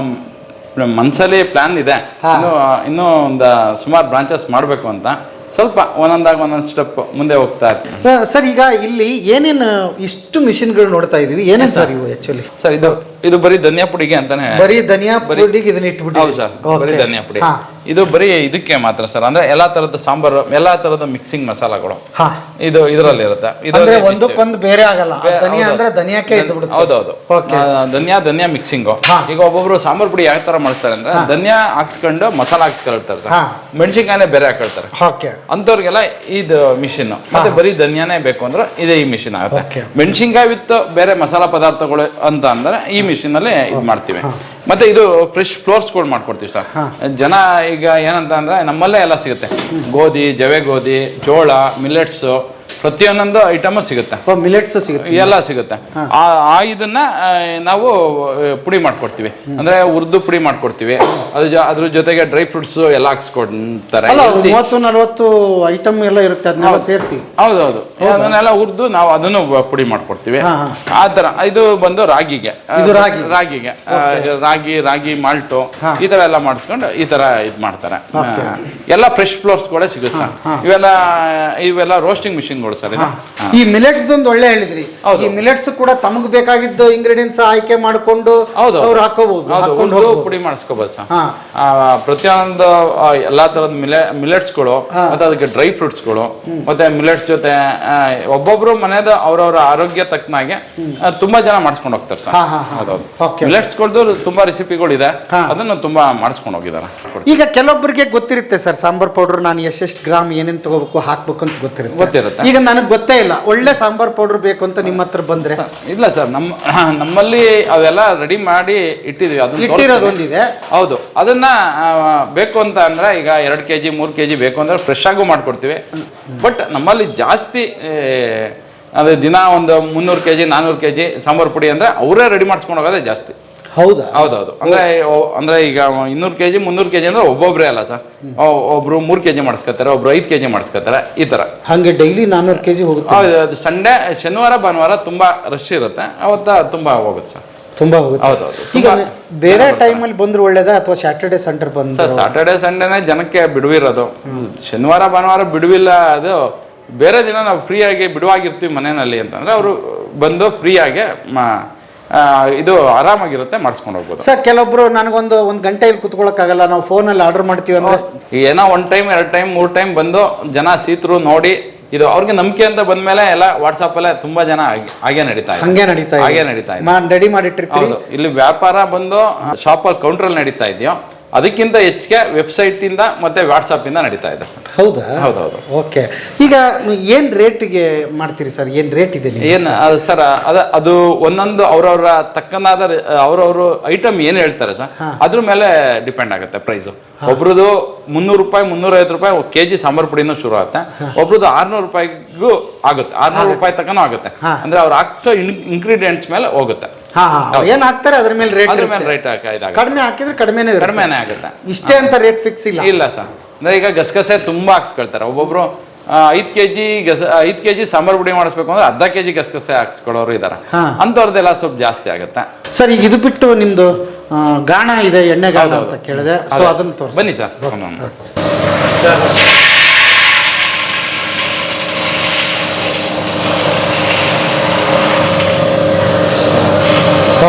S7: ಮನಸ್ಸಲ್ಲಿ ಪ್ಲಾನ್ ಇದೆ. ಇನ್ನು ಇನ್ನೂ ಒಂದು ಸುಮಾರು ಬ್ರಾಂಚಸ್ ಮಾಡಬೇಕು ಅಂತ. ಸ್ವಲ್ಪ ಒಂದೊಂದಾಗಿ ಒಂದೊಂದು ಸ್ಟೆಪ್ ಮುಂದೆ ಹೋಗ್ತಾ
S3: ಇರ್ತೀವಿ ಸರ್ ಈಗ ಇಲ್ಲಿ ಏನೇನು ಇಷ್ಟು ಮಿಷಿನ್ಗಳು ನೋಡ್ತಾ ಇದೀವಿ? ಏನೇನು ಸರ್ ಇವು ಆಕ್ಚುಲಿ
S7: ಸರ್ ಇದು ಇದು ಬರೀ ಧನಿಯಾ ಪುಡಿಗೆ ಅಂತಾನೆ
S3: ಬರೀ ಧನಿಯಾ ಪುಡಿಗೆ ಇದನ್ನ ಇಟ್ಬಿಟ್ಟು
S7: ಹೌದು ಸರ್ ಬರೀ ಧನಿಯಾ ಪುಡಿ. ಇದು ಬರೀ ಇದಕ್ಕೆ ಮಾತ್ರ ಸರ್. ಅಂದ್ರೆ ಎಲ್ಲಾ ತರದ ಸಾಂಬಾರು ಎಲ್ಲಾ ತರದ ಮಿಕ್ಸಿಂಗ್ ಮಸಾಲಗಳು. ಇದು ಇದರಲ್ಲಿ ಇರುತ್ತೆ.
S3: ಅಂದ್ರೆ ಒಂದಕ್ಕೊಂದು ಬೇರೆ ಆಗಲ್ಲ. ಧನಿಯಾ ಅಂದ್ರೆ ಧನಿಯಾಕ್ಕೆ
S7: ಹೌದೌದು. ಧನಿಯಾ ಧನಿಯಾ ಮಿಕ್ಸಿಂಗು ಈಗ ಒಬ್ಬೊಬ್ರು ಸಾಂಬಾರ್ ಪುಡಿ ಯಾವ ತರ ಮಾಡ್ತಾರೆ ಅಂದ್ರೆ ಧನಿಯಾ ಹಾಕ್ಸ್ಕೊಂಡು ಮಸಾಲ ಹಾಕ್ಸ್ಕೊಳ್ತಾರೆ. ಮೆಣಸಿನ್ಕಾಯಿನೇ ಬೇರೆ ಹಾಕೊಳ್ತಾರೆ. ಅಂತವ್ರಿಗೆಲ್ಲ ಇದು ಮಿಷಿನ್ ಮತ್ತೆ ಬರೀ ಧನಿಯಾನೇ ಬೇಕು ಅಂದ್ರೆ ಇದೇ ಈ ಮಿಷಿನ್ ಆಗುತ್ತೆ. ಮೆಣಸಿನ್ಕಾಯಿ ವಿತ್ ಬೇರೆ ಮಸಾಲಾ ಪದಾರ್ಥಗಳು ಅಂತ ಅಂದ್ರೆ ಈ ಮಿಷಿನ್ ಅಲ್ಲಿ ಇದು ಮಾಡ್ತೀವಿ ಮತ್ತೆ ಇದು ಫ್ರೆಶ್ ಫ್ಲೋರ್ಸ್ಗಳು ಮಾಡ್ಕೊಡ್ತೀವಿ ಸರ್. ಜನ ಈಗ ಏನಂತ ಅಂದ್ರೆ ನಮ್ಮಲ್ಲೇ ಎಲ್ಲ ಸಿಗುತ್ತೆ. ಗೋಧಿ ಜವೆ ಗೋಧಿ ಜೋಳ ಮಿಲೆಟ್ಸ್ ಪ್ರತಿಯೊಂದೊಂದು ಐಟಮ್ ಸಿಗುತ್ತೆ.
S3: ಮಿಲೆಟ್ಸ್ ಸಿಗುತ್ತೆ.
S7: ಎಲ್ಲ ಸಿಗುತ್ತೆ. ಆ ಇದನ್ನ ನಾವು ಪುಡಿ ಮಾಡ್ಕೊಡ್ತೀವಿ. ಅಂದ್ರೆ ಉರ್ದು ಪುಡಿ ಮಾಡ್ಕೊಡ್ತೀವಿ. ಅದ್ರ ಜೊತೆಗೆ ಡ್ರೈ ಫ್ರೂಟ್ಸ್ ಎಲ್ಲ ಹಾಕ್ಸ್ಕೊಡ್ತಾರೆ.
S3: ಮೂವತ್ತು ನಲ್ವತ್ತು ಐಟಮ್ ಎಲ್ಲ ಇರುತ್ತೆ ಅದನ್ನೆಲ್ಲ ಸೇರಿಸಿ.
S7: ಹೌದೌದು. ಅದನ್ನೆಲ್ಲ ಹುರಿದು ನಾವು ಅದನ್ನು ಪುಡಿ ಮಾಡ್ಕೊಡ್ತೀವಿ. ಆ ತರ ಇದು ಬಂದು ರಾಗಿಗೆ. ರಾಗಿಗೆ. ರಾಗಿ ರಾಗಿ ಮಾಲ್ಟು. ಈ ತರ ಎಲ್ಲ ಮಾಡಿಸ್ಕೊಂಡು ಈ ತರ ಇದ್ ಮಾಡ್ತಾರೆ. ಎಲ್ಲ ಫ್ರೆಶ್ ಫ್ಲೋರ್ಸ್ ಕೂಡ ಸಿಗುತ್ತೆ. ಇವೆಲ್ಲ ಇವೆಲ್ಲ ರೋಸ್ಟಿಂಗ್ ಮಿಷಿನ್ಗಳು ಸರ್ ಹಾ.
S3: ಈ ಮಿಲೆಟ್ಸ್ ಒಂದು ಒಳ್ಳೆ ಹೇಳಿದ್ರಿ. ಈ ಮಿಲೆಟ್ಸ್ ಕೂಡ ತಮಗ್ ಬೇಕಾಗಿದ್ದು ಇಂಗ್ರೀಡಿಯೆಂಟ್ಸ್ ಆಯ್ಕೆ ಮಾಡ್ಕೊಂಡು ಅವ್ರು ಹಾಕೋಬಹುದು
S7: ಪುಡಿ ಮಾಡಿಸ್ಕೋಬಹುದು ಸರ್. ಪ್ರತಿಯೊಂದು ಎಲ್ಲಾ ತರದ ಮಿಲೆ ಮಿಲೆಟ್ಸ್ಗಳು ಮತ್ತೆ ಅದಕ್ಕೆ ಡ್ರೈ ಫ್ರೂಟ್ಸ್ಗಳು ಮತ್ತೆ ಮಿಲೆಟ್ಸ್ ಜೊತೆ ಒಬ್ಬೊಬ್ರು ಮನೆಯದ ಅವ್ರವ್ರ ಆರೋಗ್ಯ ತಕ್ಕನಾಗೆ ತುಂಬಾ ಜನ ಮಾಡಿಸ್ಕೊಂಡು ಹೋಗ್ತಾರೆ ಸರ್. ಹೌದೌದು
S3: Okay.
S7: ಮಿಲೆಟ್ಸ್ಗಳ್ದು ತುಂಬಾ ರೆಸಿಪಿಗಳು ಇದೆ. ಅದನ್ನು ತುಂಬಾ ಮಾಡಿಸ್ಕೊಂಡು ಹೋಗಿದ್ದಾರೆ.
S3: ಈಗ ಕೆಲವೊಬ್ಬರಿಗೆ ಗೊತ್ತಿರುತ್ತೆ ಸರ್ ಸಾಂಬಾರ್ ಪೌಡರ್ ನಾನು ಎಷ್ಟೆಷ್ಟು ಗ್ರಾಮ್ ಏನೇನು ತಗೋಬೇಕು ಹಾಕ್ಬೇಕು ಅಂತ ಗೊತ್ತಿರುತ್ತೆ.
S7: ಗೊತ್ತಿರುತ್ತೆ.
S3: ಈಗ ನನಗೆ ಗೊತ್ತೇ ಇಲ್ಲ. ಒಳ್ಳೆ ಸಾಂಬಾರ್ ಪೌಡರ್ ಬೇಕು ಅಂತ ನಿಮ್ಮ ಹತ್ರ ಬಂದ್ರೆ.
S7: ಇಲ್ಲ ಸರ್ ನಮ್ಮ ನಮ್ಮಲ್ಲಿ ಅವೆಲ್ಲ ರೆಡಿ ಮಾಡಿ ಇಟ್ಟಿದೀವಿ. ಅದು
S3: ಇಟ್ಟಿರೋದೊಂದಿದೆ
S7: ಹೌದು. ಅದನ್ನ ಬೇಕು ಅಂತ ಅಂದ್ರೆ ಈಗ ಎರಡು ಕೆ ಜಿ ಮೂರು ಕೆ ಜಿ ಬೇಕು ಅಂದ್ರೆ ಫ್ರೆಶ್ ಆಗು ಮಾಡ್ಕೊಡ್ತೀವಿ. ಬಟ್ ನಮ್ಮಲ್ಲಿ ಜಾಸ್ತಿ ಅದೇ ದಿನ ಒಂದು ಮುನ್ನೂರು ಕೆ ಜಿ ನಾನ್ನೂರು ಕೆ ಜಿ ಸಾಂಬಾರು ಪುಡಿ ಅಂದ್ರೆ ಅವರೇ ರೆಡಿ ಮಾಡಿಸ್ಕೊಂಡು ಹೋಗೋದೇ ಜಾಸ್ತಿ.
S3: ಹೌದಾ?
S7: ಹೌದೌದು. ಅಂದ್ರೆ ಅಂದ್ರೆ ಈಗ ಇನ್ನೂರು ಕೆಜಿ ಮುನ್ನೂರು ಕೆ ಜಿ ಅಂದ್ರೆ ಒಬ್ಬೊಬ್ರೆ ಅಲ್ಲ ಸರ್. ಒಬ್ರು ಮೂರು ಕೆಜಿ ಮಾಡಿಸ್ಕೊತಾರೆ ಒಬ್ರು ಐದು ಕೆಜಿ ಮಾಡಿಸ್ಕೊತಾರೆ ಈ ತರ
S3: ಹಂಗೆ ಡೈಲಿ ನಾನ್ನೂರು ಕೆಜಿ ಹೋಗುತ್ತೆ.
S7: ಹೌದು ಸಂಡೇ ಶನಿವಾರ ಭಾನುವಾರ ತುಂಬಾ ರಶ್ ಇರುತ್ತೆ. ಅವತ್ತ ತುಂಬಾ ಹೋಗುತ್ತೆ ಸರ್.
S3: ತುಂಬಾ ಹೋಗುತ್ತೆ.
S7: ಹೌದೌದು
S3: ಈಗ
S7: ಬೇರೆ
S3: ಟೈಮ್ ಬೇರೆ ಟೈಮಲ್ಲಿ ಬಂದ್ರೆ ಒಳ್ಳೇದಾ ಅಥವಾ ಸ್ಯಾಟರ್ಡೆ ಸೆಂಟರ್ ಬಂದ
S7: ಸರ್ ಸಾಟರ್ಡೆ ಸಂಡೇನೆ ಜನಕ್ಕೆ ಬಿಡುವಿರೋದು. ಶನಿವಾರ ಭಾನುವಾರ ಬಿಡುವಿಲ್ಲ ಅದು ಬೇರೆ ದಿನ ನಾವು ಫ್ರೀ ಆಗಿ ಬಿಡುವಾಗಿರ್ತೀವಿ ಮನೆಯಲ್ಲಿ ಅಂತಂದ್ರೆ ಅವರು ಬಂದು ಫ್ರೀ ಆಗಿ ಮ- ಇದು ಆರಾಮಾಗಿರುತ್ತೆ ಮಾಡಿಸ್ಕೊಂಡು ಹೋಗ್ಬೋದು.
S3: ಸರ್ ಕೆಲವೊಬ್ರು ನನಗೊಂದು ಒಂದು ಗಂಟೆ ಇಲ್ಲಿ ಕುತ್ಕೊಳ್ಳೋಕ್ಕಾಗಲ್ಲ ನಾವು ಫೋನಲ್ಲಿ ಆರ್ಡರ್ ಮಾಡ್ತೀವಿ ಅಂದ್ರೆ?
S7: ಏನೋ ಒನ್ ಟೈಮ್ ಎರಡು ಟೈಮ್ ಮೂರು ಟೈಮ್ ಬಂದು ಜನ ಸೀತರು ನೋಡಿ ಇದು ಅವ್ರಿಗೆ ನಂಬಿಕೆ ಅಂತ ಬಂದ್ಮೇಲೆ ಎಲ್ಲ ವಾಟ್ಸಪ್ ಅಲ್ಲೇ ತುಂಬಾ ಜನ ಹಾಗೆ- ನಡೀತಾ ಇದೆ.
S3: ಹಂಗೆ ನಡೀತಾ ಇದೆ.
S7: ಹಾಗೆ ನಡೀತಾ ಇದೆ.
S3: ರೆಡಿ ಮಾಡಿಟ್ಟಿರ್ತೀವಿ
S7: ಇಲ್ಲಿ ವ್ಯಾಪಾರ ಬಂದು ಶಾಪಲ್ಲಿ ಕೌಂಟ್ರಲ್ಲಿ ನಡೀತಾ ಇದೆಯೋ ಅದಕ್ಕಿಂತ ಹೆಚ್ಚಿಗೆ ವೆಬ್ಸೈಟ್ ಇಂದ ಮತ್ತೆ ವಾಟ್ಸಪ್ ಇಂದ ನಡೀತಾ ಇದೆ ಸರ್.
S3: ಹೌದಾ?
S7: ಹೌದೌದು.
S3: ಓಕೆ ಈಗ ಏನ್ ರೇಟ್ಗೆ ಮಾಡ್ತೀರಿ ಸರ್? ಏನ್ ರೇಟ್ ಇದೆ
S7: ಏನು ಅದು ಸರ್ ಅದ ಅದು ಒಂದೊಂದು ಅವ್ರವ್ರ ತಕ್ಕನಾದ ಅವ್ರವ್ರ ಐಟಮ್ ಏನ್ ಹೇಳ್ತಾರೆ ಸರ್ ಅದ್ರ ಮೇಲೆ ಡಿಪೆಂಡ್ ಆಗುತ್ತೆ ಪ್ರೈಸು ಒಬ್ರದ್ದು ಮುನ್ನೂರು ರೂಪಾಯಿ ಮುನ್ನೂರೈವತ್ತು ರೂಪಾಯಿ ಕೆ ಜಿ ಸಾಂಬಾರ್ ಪುಡಿನೂ ಶುರು ಆಗುತ್ತೆ. ಒಬ್ರದ್ದು ಆರ್ನೂರು ರೂಪಾಯಿಗೂ ಆಗುತ್ತೆ. ಆರ್ನೂರು ರೂಪಾಯಿ ತಕ್ಕನೂ ಆಗುತ್ತೆ. ಅಂದ್ರೆ ಅವ್ರು ಹಾಕ್ಸೋ ಇನ್ ಇಂಗ್ರೀಡಿಯೆಂಟ್ಸ್ ಮೇಲೆ ಹೋಗುತ್ತೆ.
S3: ಹಾ ಏನ್ ಹಾಕ್ತಾರೆ ಅದ್ರ ಮೇಲೆ ರೇಟ್
S7: ಅದ್ರ ಮೇಲೆ ರೈಟ್
S3: ಕಡಿಮೆ ಹಾಕಿದ್ರೆ ಕಡಿಮೆನೇ.
S7: ಕಡಿಮೆನೇ ಆಗುತ್ತೆ.
S3: ಇಷ್ಟೇ ಅಂತ ರೇಟ್ ಫಿಕ್ಸ್ ಇಲ್ಲ.
S7: ಇಲ್ಲ ಸರ್. ಅಂದ್ರೆ ಈಗ ಗಸಗಸೆ ತುಂಬಾ ಹಾಕ್ಸ್ಕೊಳ್ತಾರೆ. ಒಬ್ಬೊಬ್ರು ಐದ್ ಕೆಜಿ ಗಸ ಐದ್ ಕೆಜಿ ಸಾಂಬಾರ್ ಪುಡಿ ಮಾಡಿಸ್ಬೇಕು ಅಂದ್ರೆ ಅರ್ಧ ಕೆಜಿ ಗಸಗಸೆ ಹಾಕ್ಸ್ಕೊಳ್ಳೋರು ಇದಾರೆ. ಅಂತವ್ರದ್ದೆಲ್ಲ ಸ್ವಲ್ಪ ಜಾಸ್ತಿ ಆಗುತ್ತೆ.
S3: ಸರ್ ಈಗ ಇದು ಬಿಟ್ಟು ನಿಮ್ದು ಗಾಣ ಇದೆ ಎಣ್ಣೆ ಗಾಣ ಅಂತ ಕೇಳಿದೆ. ಸೊ ಅದನ್ನ ತೋರಿಸಿ.
S7: ಬನ್ನಿ ಸರ್.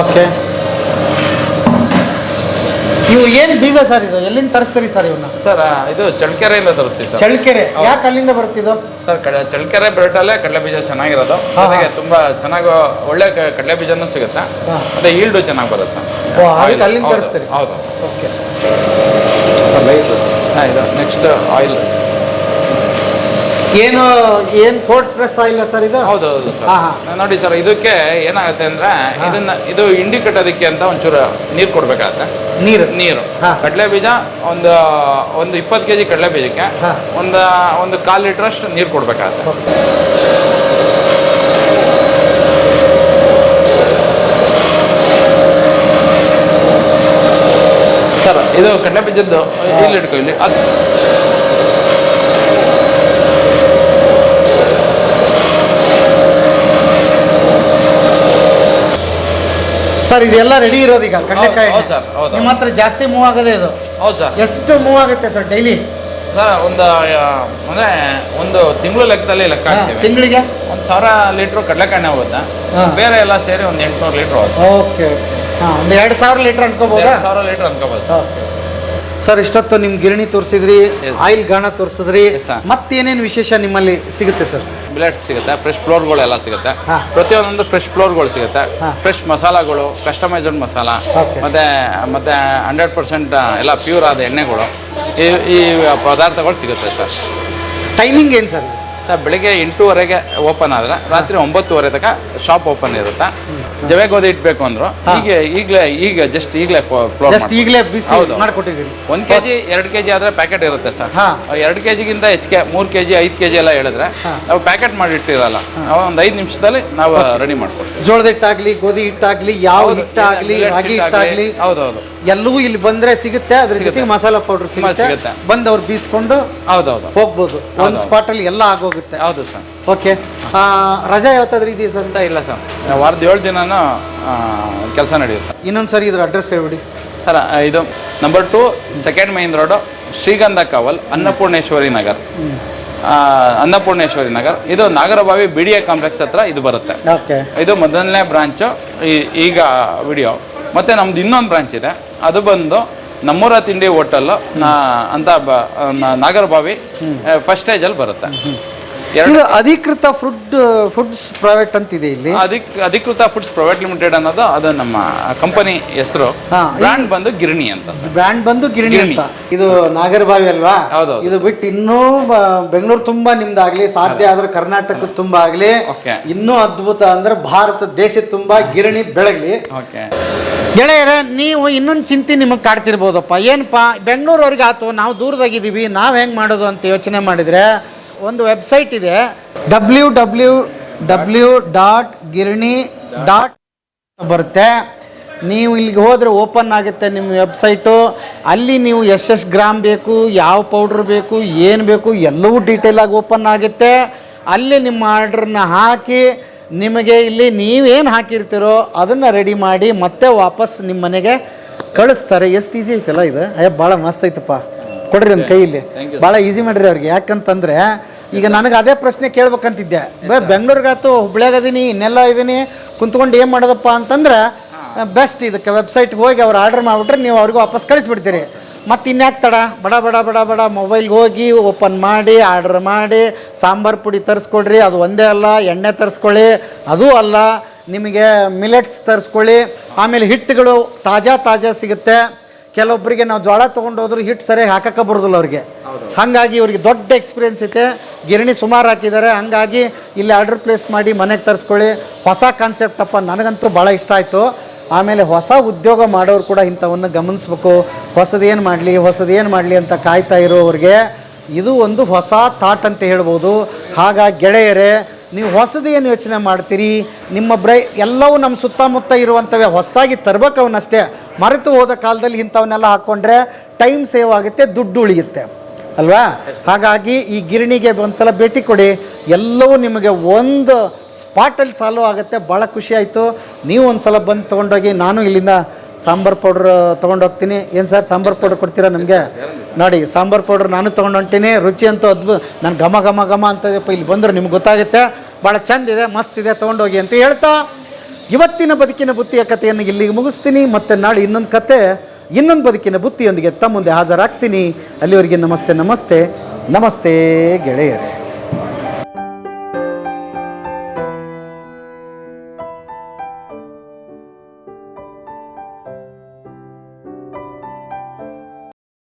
S3: ಓಕೆ. ನೀವು ಏನ್ ಬೀಜ ಸರ್ ಇದು? ಎಲ್ಲಿಂದ ತರಿಸ್ತೀರಿ ಸರ್ ಇವನ್ನ
S7: ಸರ್ ಇದು ಚಳ್ಕೆರೆಯಿಂದ ತರಿಸ್ತೀವಿ ಸರ್.
S3: ಚಳ್ಕೆರೆ ಯಾಕೆ ಅಲ್ಲಿಂದ ಬರ್ತಿದ್ದು
S7: ಸರ್ ಕಡ- ಚಳ್ಕೆರೆ ಬೆರಟಲ್ಲೇ ಕಡಲೆ ಬೀಜ ಚೆನ್ನಾಗಿರೋದು. ಅದಕ್ಕೆ ತುಂಬಾ ಚೆನ್ನಾಗಿ ಒಳ್ಳೆ ಕಡಲೆ ಬೀಜನು ಸಿಗುತ್ತೆ. ಅದೇ ಈಲ್ಡು ಚೆನ್ನಾಗಿ ಬರುತ್ತೆ ಸರ್.
S3: ಅಲ್ಲಿಂದ ತರಿಸ್ತೀರಿ?
S7: ಹೌದು
S3: ಓಕೆ.
S7: ಹಾಂ ಇದು ನೆಕ್ಸ್ಟ್ ಆಯಿಲ್.
S3: ಏನು ಏನು ಕೋರ್ಟ್ ಪ್ರೆಸ್ ಇಲ್ಲ ಸರ್ ಇದು?
S7: ಹೌದು ಹೌದು
S3: ಹಾ,
S7: ಸರ್ ನೋಡಿ ಸರ್ ಇದಕ್ಕೆ ಏನಾಗುತ್ತೆ ಅಂದ್ರೆ ಇದನ್ನ ಇದು ಹಿಂಡಿ ಕಟ್ಟೋದಕ್ಕೆ ಅಂತ ಒಂಚೂರು ನೀರು ಕೊಡ್ಬೇಕಾಗತ್ತೆ.
S3: ನೀರು?
S7: ನೀರು. ಕಡಲೆ ಬೀಜ ಒಂದು ಒಂದು ಇಪ್ಪತ್ತು ಕೆ ಜಿ ಕಡಲೆ ಬೀಜಕ್ಕೆ. ಒಂದು ಒಂದು ಕಾಲು ಲೀಟ್ರಷ್ಟು ನೀರು ಕೊಡ್ಬೇಕಾಗತ್ತೆ. ಸರ್ ಇದು ಕಡಲೆ ಬೀಜದ್ದು ಇಲ್ಲಿ ಇಟ್ಕೊ ಇಲ್ಲಿ. ಅದು
S3: ಸರ್ ಇದೆಲ್ಲ ರೆಡಿ ಇರೋದು ಈಗ ಕಡಲೆಕಾಯಿ
S7: ಹೌದು ಸರ್, ಹೌದು.
S3: ನಿಮ್ಮ ಹತ್ರ ಜಾಸ್ತಿ ಮೂವ್ ಆಗೋದೇ ಇದು.
S7: ಹೌದು ಸರ್.
S3: ಎಷ್ಟು ಮೂವ್ ಆಗುತ್ತೆ ಸರ್ ಡೈಲಿ
S7: ಸರ್ ಒಂದು ಅಂದ್ರೆ ಒಂದು ತಿಂಗಳು ಲೆಕ್ಕದಲ್ಲಿ ಲೆಕ್ಕ ಹಾಕ್ತೀವಿ.
S3: ತಿಂಗಳಿಗೆ?
S7: ಒಂದು ಸಾವಿರ ಲೀಟ್ರ್ ಕಡಲೆಕಾಯಿ ಹೋಗುತ್ತೆ.
S3: ಹಾ.
S7: ಬೇರೆ ಎಲ್ಲ ಸೇರಿ ಒಂದು ಎಂಟುನೂರು ಲೀಟ್ರ್ ಹೋಗುತ್ತೆ.
S3: ಓಕೆ ಹಾಂ ಒಂದು ಎರಡು ಸಾವಿರ ಲೀಟ್ರ್ ಅನ್ಕೋಬೋದಾ?
S7: ಎರಡು ಸಾವಿರ ಲೀಟ್ರ್ ಅನ್ಕೋಬೋದು ಸರ್.
S3: ಸರ್ ಇಷ್ಟೊತ್ತು ನಿಮ್ಮ ಗಿರಣಿ ತೋರಿಸಿದ್ರಿ
S7: Yes.
S3: ಆಯಿಲ್ ಗಾಣ ತೋರಿಸಿದ್ರಿ.
S7: Yes, sir.
S3: ಮತ್ತೇನೇನು ವಿಶೇಷ ನಿಮ್ಮಲ್ಲಿ ಸಿಗುತ್ತೆ ಸರ್?
S7: ಬಿಲೆಟ್ಸ್ ಸಿಗುತ್ತೆ ಫ್ರೆಶ್ ಫ್ಲೋರ್ಗಳೆಲ್ಲ ಸಿಗುತ್ತೆ. ಪ್ರತಿಯೊಂದೊಂದು ಫ್ರೆಶ್ ಫ್ಲೋರ್ಗಳು ಸಿಗುತ್ತೆ. ಫ್ರೆಶ್ ಮಸಾಲಾಗಳು ಕಸ್ಟಮೈಸ್ಡ್ ಮಸಾಲ. ಮತ್ತೆ ಮತ್ತೆ ಹಂಡ್ರೆಡ್ ಪರ್ಸೆಂಟ್ ಎಲ್ಲ ಪ್ಯೂರ್ ಆದ ಎಣ್ಣೆಗಳು. ಈ ಈ ಪದಾರ್ಥಗಳು ಸಿಗುತ್ತೆ ಸರ್
S3: ಟೈಮಿಂಗ್ ಏನು ಸರ್
S7: ಬೆಳಿಗ್ಗೆ ಎಂಟೂವರೆಗೆ ಓಪನ್ ಆದ್ರೆ ರಾತ್ರಿ ಒಂಬತ್ತುವರೆ ತನಕ ಶಾಪ್ ಓಪನ್ ಇರುತ್ತೆ. ಜವೆ ಗೋಧಿ ಇಟ್ಬೇಕು ಅಂದ್ರು ಈಗ ಈಗಲೇ ಈಗ ಜಸ್ಟ್ ಈಗಲೇ
S3: ಜಸ್ಟ್ ಈಗಲೇ ಬಿಸಿ. ಮಾಡಿಕೊಟ್ಟಿದ್ದೀರಿ.
S7: ಒಂದ್ ಕೆಜಿ ಎರಡು ಕೆಜಿ ಆದ್ರೆ ಪ್ಯಾಕೆಟ್ ಇರುತ್ತೆ ಸರ್.
S3: ಹಾ.
S7: ಕೆ ಕೆಜಿಗಿಂತ ಹೆಚ್ಚಿಗೆ ಮೂರು ಕೆಜಿ ಐದು ಕೆಜಿ ಎಲ್ಲ ಹೇಳಿದ್ರೆ. ನಾವು ಪ್ಯಾಕೆಟ್ ಮಾಡಿ ಇಟ್ಟಿರಲ್ಲ. ನಾವು ಒಂದು ಐದು ನಿಮಿಷದಲ್ಲಿ ನಾವು ರೆಡಿ ಮಾಡ್ಕೊಡ್ತೀವಿ.
S3: ಜೋಳದ ಹಿಟ್ಟಾಗ್ಲಿ ಗೋಧಿ ಹಿಟ್ಟಾಗ್ಲಿ ಯಾವ ಹಿಟ್ಟಾಗ್ಲಿ ರಾಗಿ
S7: ಹಿಟ್ಟಾಗ್ಲಿ, ಹೌದೌದು
S3: ಎಲ್ಲವೂ ಇಲ್ಲಿ ಬಂದ್ರೆ ಸಿಗುತ್ತೆ. ಅದ್ರ. ಜೊತೆಗೆ ಮಸಾಲಾ ಪೌಡರ್ ಸಿಗುತ್ತೆ. ಬಂದ್ ಅವ್ರು ಬೀಸ್ಕೊಂಡು
S7: ಹೌದೌದು
S3: ಹೋಗ್ಬೋದು. ಒಂದ್
S7: ಸ್ಪಾಟಲ್ಲಿ
S3: ಸ್ಪಾಟ್ ಅಲ್ಲಿ ಎಲ್ಲ ಆಗೋಗುತ್ತೆ.
S7: ಹೌದು ಸರ್.
S3: ಓಕೆ ರಜಾ ಯಾವತ್ತಾದ್ರೂ ಇದೆಯಾ ಸರ್?
S7: ಸರ್ ಇಲ್ಲ ಸರ್. ವಾರದ ಏಳು ದಿನನೂ ಕೆಲಸ ನಡೆಯುತ್ತೆ.
S3: ಇನ್ನೊಂದು ಸರಿ ಇದ್ರ ಅಡ್ರೆಸ್ ಹೇಳ್ಬಿಡಿ.
S7: ಸರ್ ಇದು number two second main road Srigandha Kaval Annapoorneshwari Nagar. Annapoorneshwari Nagar. ಇದು Nagarabhavi B D A complex ಹತ್ರ ಇದು ಬರುತ್ತೆ. ಇದು ಮೊದಲನೇ ಬ್ರಾಂಚು ಈಗ ವಿಡಿಯೋ ಮತ್ತೆ ನಮ್ದು ಇನ್ನೊಂದು ಬ್ರಾಂಚ್ ಇದೆ. ಅದು ಬಂದು ನಮ್ಮೂರ ತಿಂಡಿ ಹೋಟೆಲ್ ಅಂತ ನಾಗರಬಾವಿ ಫಸ್ಟ್ ಸ್ಟೇಜಲ್ಲಿ ಬರುತ್ತೆ.
S3: ಇದು ಅಧಿಕೃತ ಫುಡ್ ಫುಡ್ಸ್ ಪ್ರೈವೇಟ್ ಅಂತ ಇದೆ ಇಲ್ಲಿ.
S7: ಅಧಿಕ್ ಅಧಿಕೃತ ಫುಡ್ಸ್ ಪ್ರೈವೇಟ್ ಲಿಮಿಟೆಡ್ ಅನ್ನೋದು ಅದು ನಮ್ಮ ಕಂಪನಿ ಹೆಸರು. ಬ್ರ್ಯಾಂಡ್ ಬಂದು ಗಿರಣಿ ಅಂತ
S3: ಬ್ರ್ಯಾಂಡ್ ಬಂದು ಗಿರಣಿ. ಅಂತ. ಇದು ನಾಗರಬಾವಿ ಅಲ್ವಾ. ಇದು ಬಿಟ್ಟು ಇನ್ನೂ ಬೆಂಗಳೂರು ತುಂಬಾ ನಿಮ್ದಾಗ್ಲಿ ಸಾಧ್ಯ ಆದ್ರೆ ಕರ್ನಾಟಕ ತುಂಬಾ ಆಗ್ಲಿ. ಇನ್ನೂ ಅದ್ಭುತ ಅಂದ್ರೆ ಭಾರತ ದೇಶ ತುಂಬಾ ಗಿರಣಿ ಬೆಳಗ್ಲಿ.
S7: ಓಕೆ.
S3: ಗೆಳೆಯರೇ ನೀವು ಇನ್ನೊಂದು ಚಿಂತೆ ನಿಮಗೆ ಕಾಡ್ತಿರ್ಬೋದಪ್ಪ. ಏನಪ್ಪ ಬೆಂಗಳೂರವ್ರಿಗೆ ಆತು ನಾವು ದೂರದಾಗಿದ್ದೀವಿ ನಾವು ಹೆಂಗೆ ಮಾಡೋದು ಅಂತ ಯೋಚನೆ ಮಾಡಿದರೆ ಒಂದು ವೆಬ್ಸೈಟ್ ಇದೆ. W W W dot Girani dot ಬರುತ್ತೆ. ನೀವು ಇಲ್ಲಿಗೆ ಹೋದರೆ ಓಪನ್ ಆಗುತ್ತೆ ನಿಮ್ಮ ವೆಬ್ಸೈಟು ಅಲ್ಲಿ ನೀವು ಎಷ್ಟೆಷ್ಟು ಗ್ರಾಮ್ ಬೇಕು ಯಾವ ಪೌಡ್ರ್ ಬೇಕು ಏನು ಬೇಕು ಎಲ್ಲವೂ ಡೀಟೇಲಾಗಿ ಓಪನ್ ಆಗುತ್ತೆ. ಅಲ್ಲಿ ನಿಮ್ಮ ಆರ್ಡ್ರನ್ನ ಹಾಕಿ ನಿಮಗೆ ಇಲ್ಲಿ ನೀವೇನು ಹಾಕಿರ್ತೀರೋ ಅದನ್ನು ರೆಡಿ ಮಾಡಿ ಮತ್ತೆ ವಾಪಸ್ ನಿಮ್ಮ ಮನೆಗೆ ಕಳಿಸ್ತಾರೆ. ಎಷ್ಟು ಈಸಿ ಐತಲ್ಲ ಇದು? ಅಯ್ಯ ಭಾಳ ಮಸ್ತ್ ಐತಪ್ಪ. ಕೊಡ್ರಿ ನನ್ನ ಕೈಯಲ್ಲಿ. ಭಾಳ ಈಸಿ ಮಾಡಿರಿ ಅವ್ರಿಗೆ. ಯಾಕಂತಂದರೆ ಈಗ ನನಗೆ ಅದೇ ಪ್ರಶ್ನೆ ಕೇಳ್ಬೇಕಂತಿದ್ದೆ. ಬೇ ಬೆಂಗಳೂರಿಗಾತು ಹುಬ್ಳ್ಯಾಗದೀನಿ ಇನ್ನೆಲ್ಲ ಇದೀನಿ ಕುಂತ್ಕೊಂಡು ಏನು ಮಾಡೋದಪ್ಪ ಅಂತಂದ್ರೆ ಬೆಸ್ಟ್ ಇದಕ್ಕೆ ವೆಬ್ಸೈಟ್ಗೆ ಹೋಗಿ ಅವ್ರು ಆರ್ಡರ್ ಮಾಡಿಬಿಟ್ರೆ ನೀವು ಅವ್ರಿಗೆ ವಾಪಸ್ ಕಳಿಸ್ಬಿಡ್ತೀರಿ. ಮತ್ತು ಇನ್ಯಾಕೆ ತಡ? ಬಡ ಬಡ ಬಡ ಬಡ ಮೊಬೈಲ್ಗೆ ಹೋಗಿ ಓಪನ್ ಮಾಡಿ ಆರ್ಡರ್ ಮಾಡಿ ಸಾಂಬಾರು ಪುಡಿ ತರಿಸ್ಕೊಡ್ರಿ ಅದು ಒಂದೇ ಅಲ್ಲ ಎಣ್ಣೆ ತರಿಸ್ಕೊಳ್ಳಿ ಅದೂ ಅಲ್ಲ ನಿಮಗೆ ಮಿಲೆಟ್ಸ್ ತರಿಸ್ಕೊಳ್ಳಿ ಆಮೇಲೆ ಹಿಟ್ಟುಗಳು ತಾಜಾ ತಾಜಾ ಸಿಗುತ್ತೆ. ಕೆಲವೊಬ್ಬರಿಗೆ ನಾವು ಜೋಳ ತೊಗೊಂಡು ಹೋದ್ರೆ ಹಿಟ್ಟು ಸರಿಯಾಗಿ ಹಾಕಕ್ಕೆ ಬರೋದಿಲ್ಲ ಅವ್ರಿಗೆ. ಹಾಗಾಗಿ ಇವ್ರಿಗೆ ದೊಡ್ಡ ಎಕ್ಸ್ಪೀರಿಯನ್ಸ್ ಐತೆ. ಗಿರಣಿ ಸುಮಾರು ಹಾಕಿದ್ದಾರೆ. ಹಂಗಾಗಿ ಇಲ್ಲಿ ಆರ್ಡರ್ ಪ್ಲೇಸ್ ಮಾಡಿ ಮನೆಗೆ ತರಿಸ್ಕೊಳ್ಳಿ. ಹೊಸ ಕಾನ್ಸೆಪ್ಟ್ ಅಪ್ಪ, ನನಗಂತೂ ಭಾಳ ಇಷ್ಟ ಆಯಿತು. ಆಮೇಲೆ ಹೊಸ ಉದ್ಯೋಗ ಮಾಡೋರು ಕೂಡ ಇಂಥವನ್ನು ಗಮನಿಸ್ಬೇಕು. ಹೊಸದೇನು ಮಾಡಲಿ ಹೊಸದೇನು ಮಾಡಲಿ ಅಂತ ಕಾಯ್ತಾ ಇರೋವ್ರಿಗೆ ಇದು ಒಂದು ಹೊಸ ಥಾಟ್ ಅಂತ ಹೇಳ್ಬೋದು. ಹಾಗಾಗಿ ಗೆಳೆಯರೇ, ನೀವು ಹೊಸದೇನು ಯೋಚನೆ ಮಾಡ್ತೀರಿ? ನಿಮ್ಮ ಬ್ರೈ, ಎಲ್ಲವೂ ನಮ್ಮ ಸುತ್ತಮುತ್ತ ಇರುವಂಥವೇ ಹೊಸದಾಗಿ ತರ್ಬೇಕು ಅವನ್ನಷ್ಟೇ ಮರೆತು ಹೋದ ಕಾಲದಲ್ಲಿ ಇಂಥವನ್ನೆಲ್ಲ ಹಾಕ್ಕೊಂಡ್ರೆ ಟೈಮ್ ಸೇವ್ ಆಗುತ್ತೆ, ದುಡ್ಡು ಉಳಿಯುತ್ತೆ. ಅಲ್ವಾ? ಹಾಗಾಗಿ ಈ ಗಿರಣಿಗೆ ಒಂದ್ಸಲ ಭೇಟಿ ಕೊಡಿ. ಎಲ್ಲವೂ ನಿಮಗೆ ಒಂದು ಸ್ಪಾಟಲ್ಲಿ ಸಾಲ್ವ್ ಆಗುತ್ತೆ. ಭಾಳ ಖುಷಿ ಆಯಿತು. ನೀವು ಒಂದು ಸಲ ಬಂದು ತೊಗೊಂಡೋಗಿ ನಾನು ಇಲ್ಲಿಂದ ಸಾಂಬಾರು ಪೌಡ್ರ್ ತೊಗೊಂಡೋಗ್ತೀನಿ ಏನು ಸರ್, ಸಾಂಬಾರು ಪೌಡ್ರ್ ಕೊಡ್ತೀರಾ ನಮಗೆ? ನೋಡಿ, ಸಾಂಬಾರು ಪೌಡ್ರ್ ನಾನು ತೊಗೊಂಡು ಹೊಂಟೀನಿ. ರುಚಿ ಅಂತೂ ಅದ್ಭುತ. ನಾನು ಘಮ ಘಮ ಘಮ ಅಂತದಪ್ಪ ಇಲ್ಲಿ ಬಂದ್ರೆ. ನಿಮ್ಗೆ ಗೊತ್ತಾಗುತ್ತೆ. ಭಾಳ ಚಂದ ಇದೆ, ಮಸ್ತ್ ಇದೆ. ತೊಗೊಂಡೋಗಿ ಅಂತ ಹೇಳ್ತಾ. ಇವತ್ತಿನ ಬದುಕಿನ ಬುತ್ತಿಯ ಕಥೆಯನ್ನು ಇಲ್ಲಿಗೆ ಮುಗಿಸ್ತೀನಿ. ಮತ್ತು ನಾಳೆ ಇನ್ನೊಂದು ಕತೆ. ಇನ್ನೊಂದು ಬದುಕಿನ ಬುತ್ತಿಯೊಂದಿಗೆ ಮುಂದೆ ಹಾಜರಾಗ್ತೀನಿ. ಅಲ್ಲಿವರೆಗೆ ನಮಸ್ತೆ ನಮಸ್ತೆ. ನಮಸ್ತೆ ಗೆಳೆಯರೇ.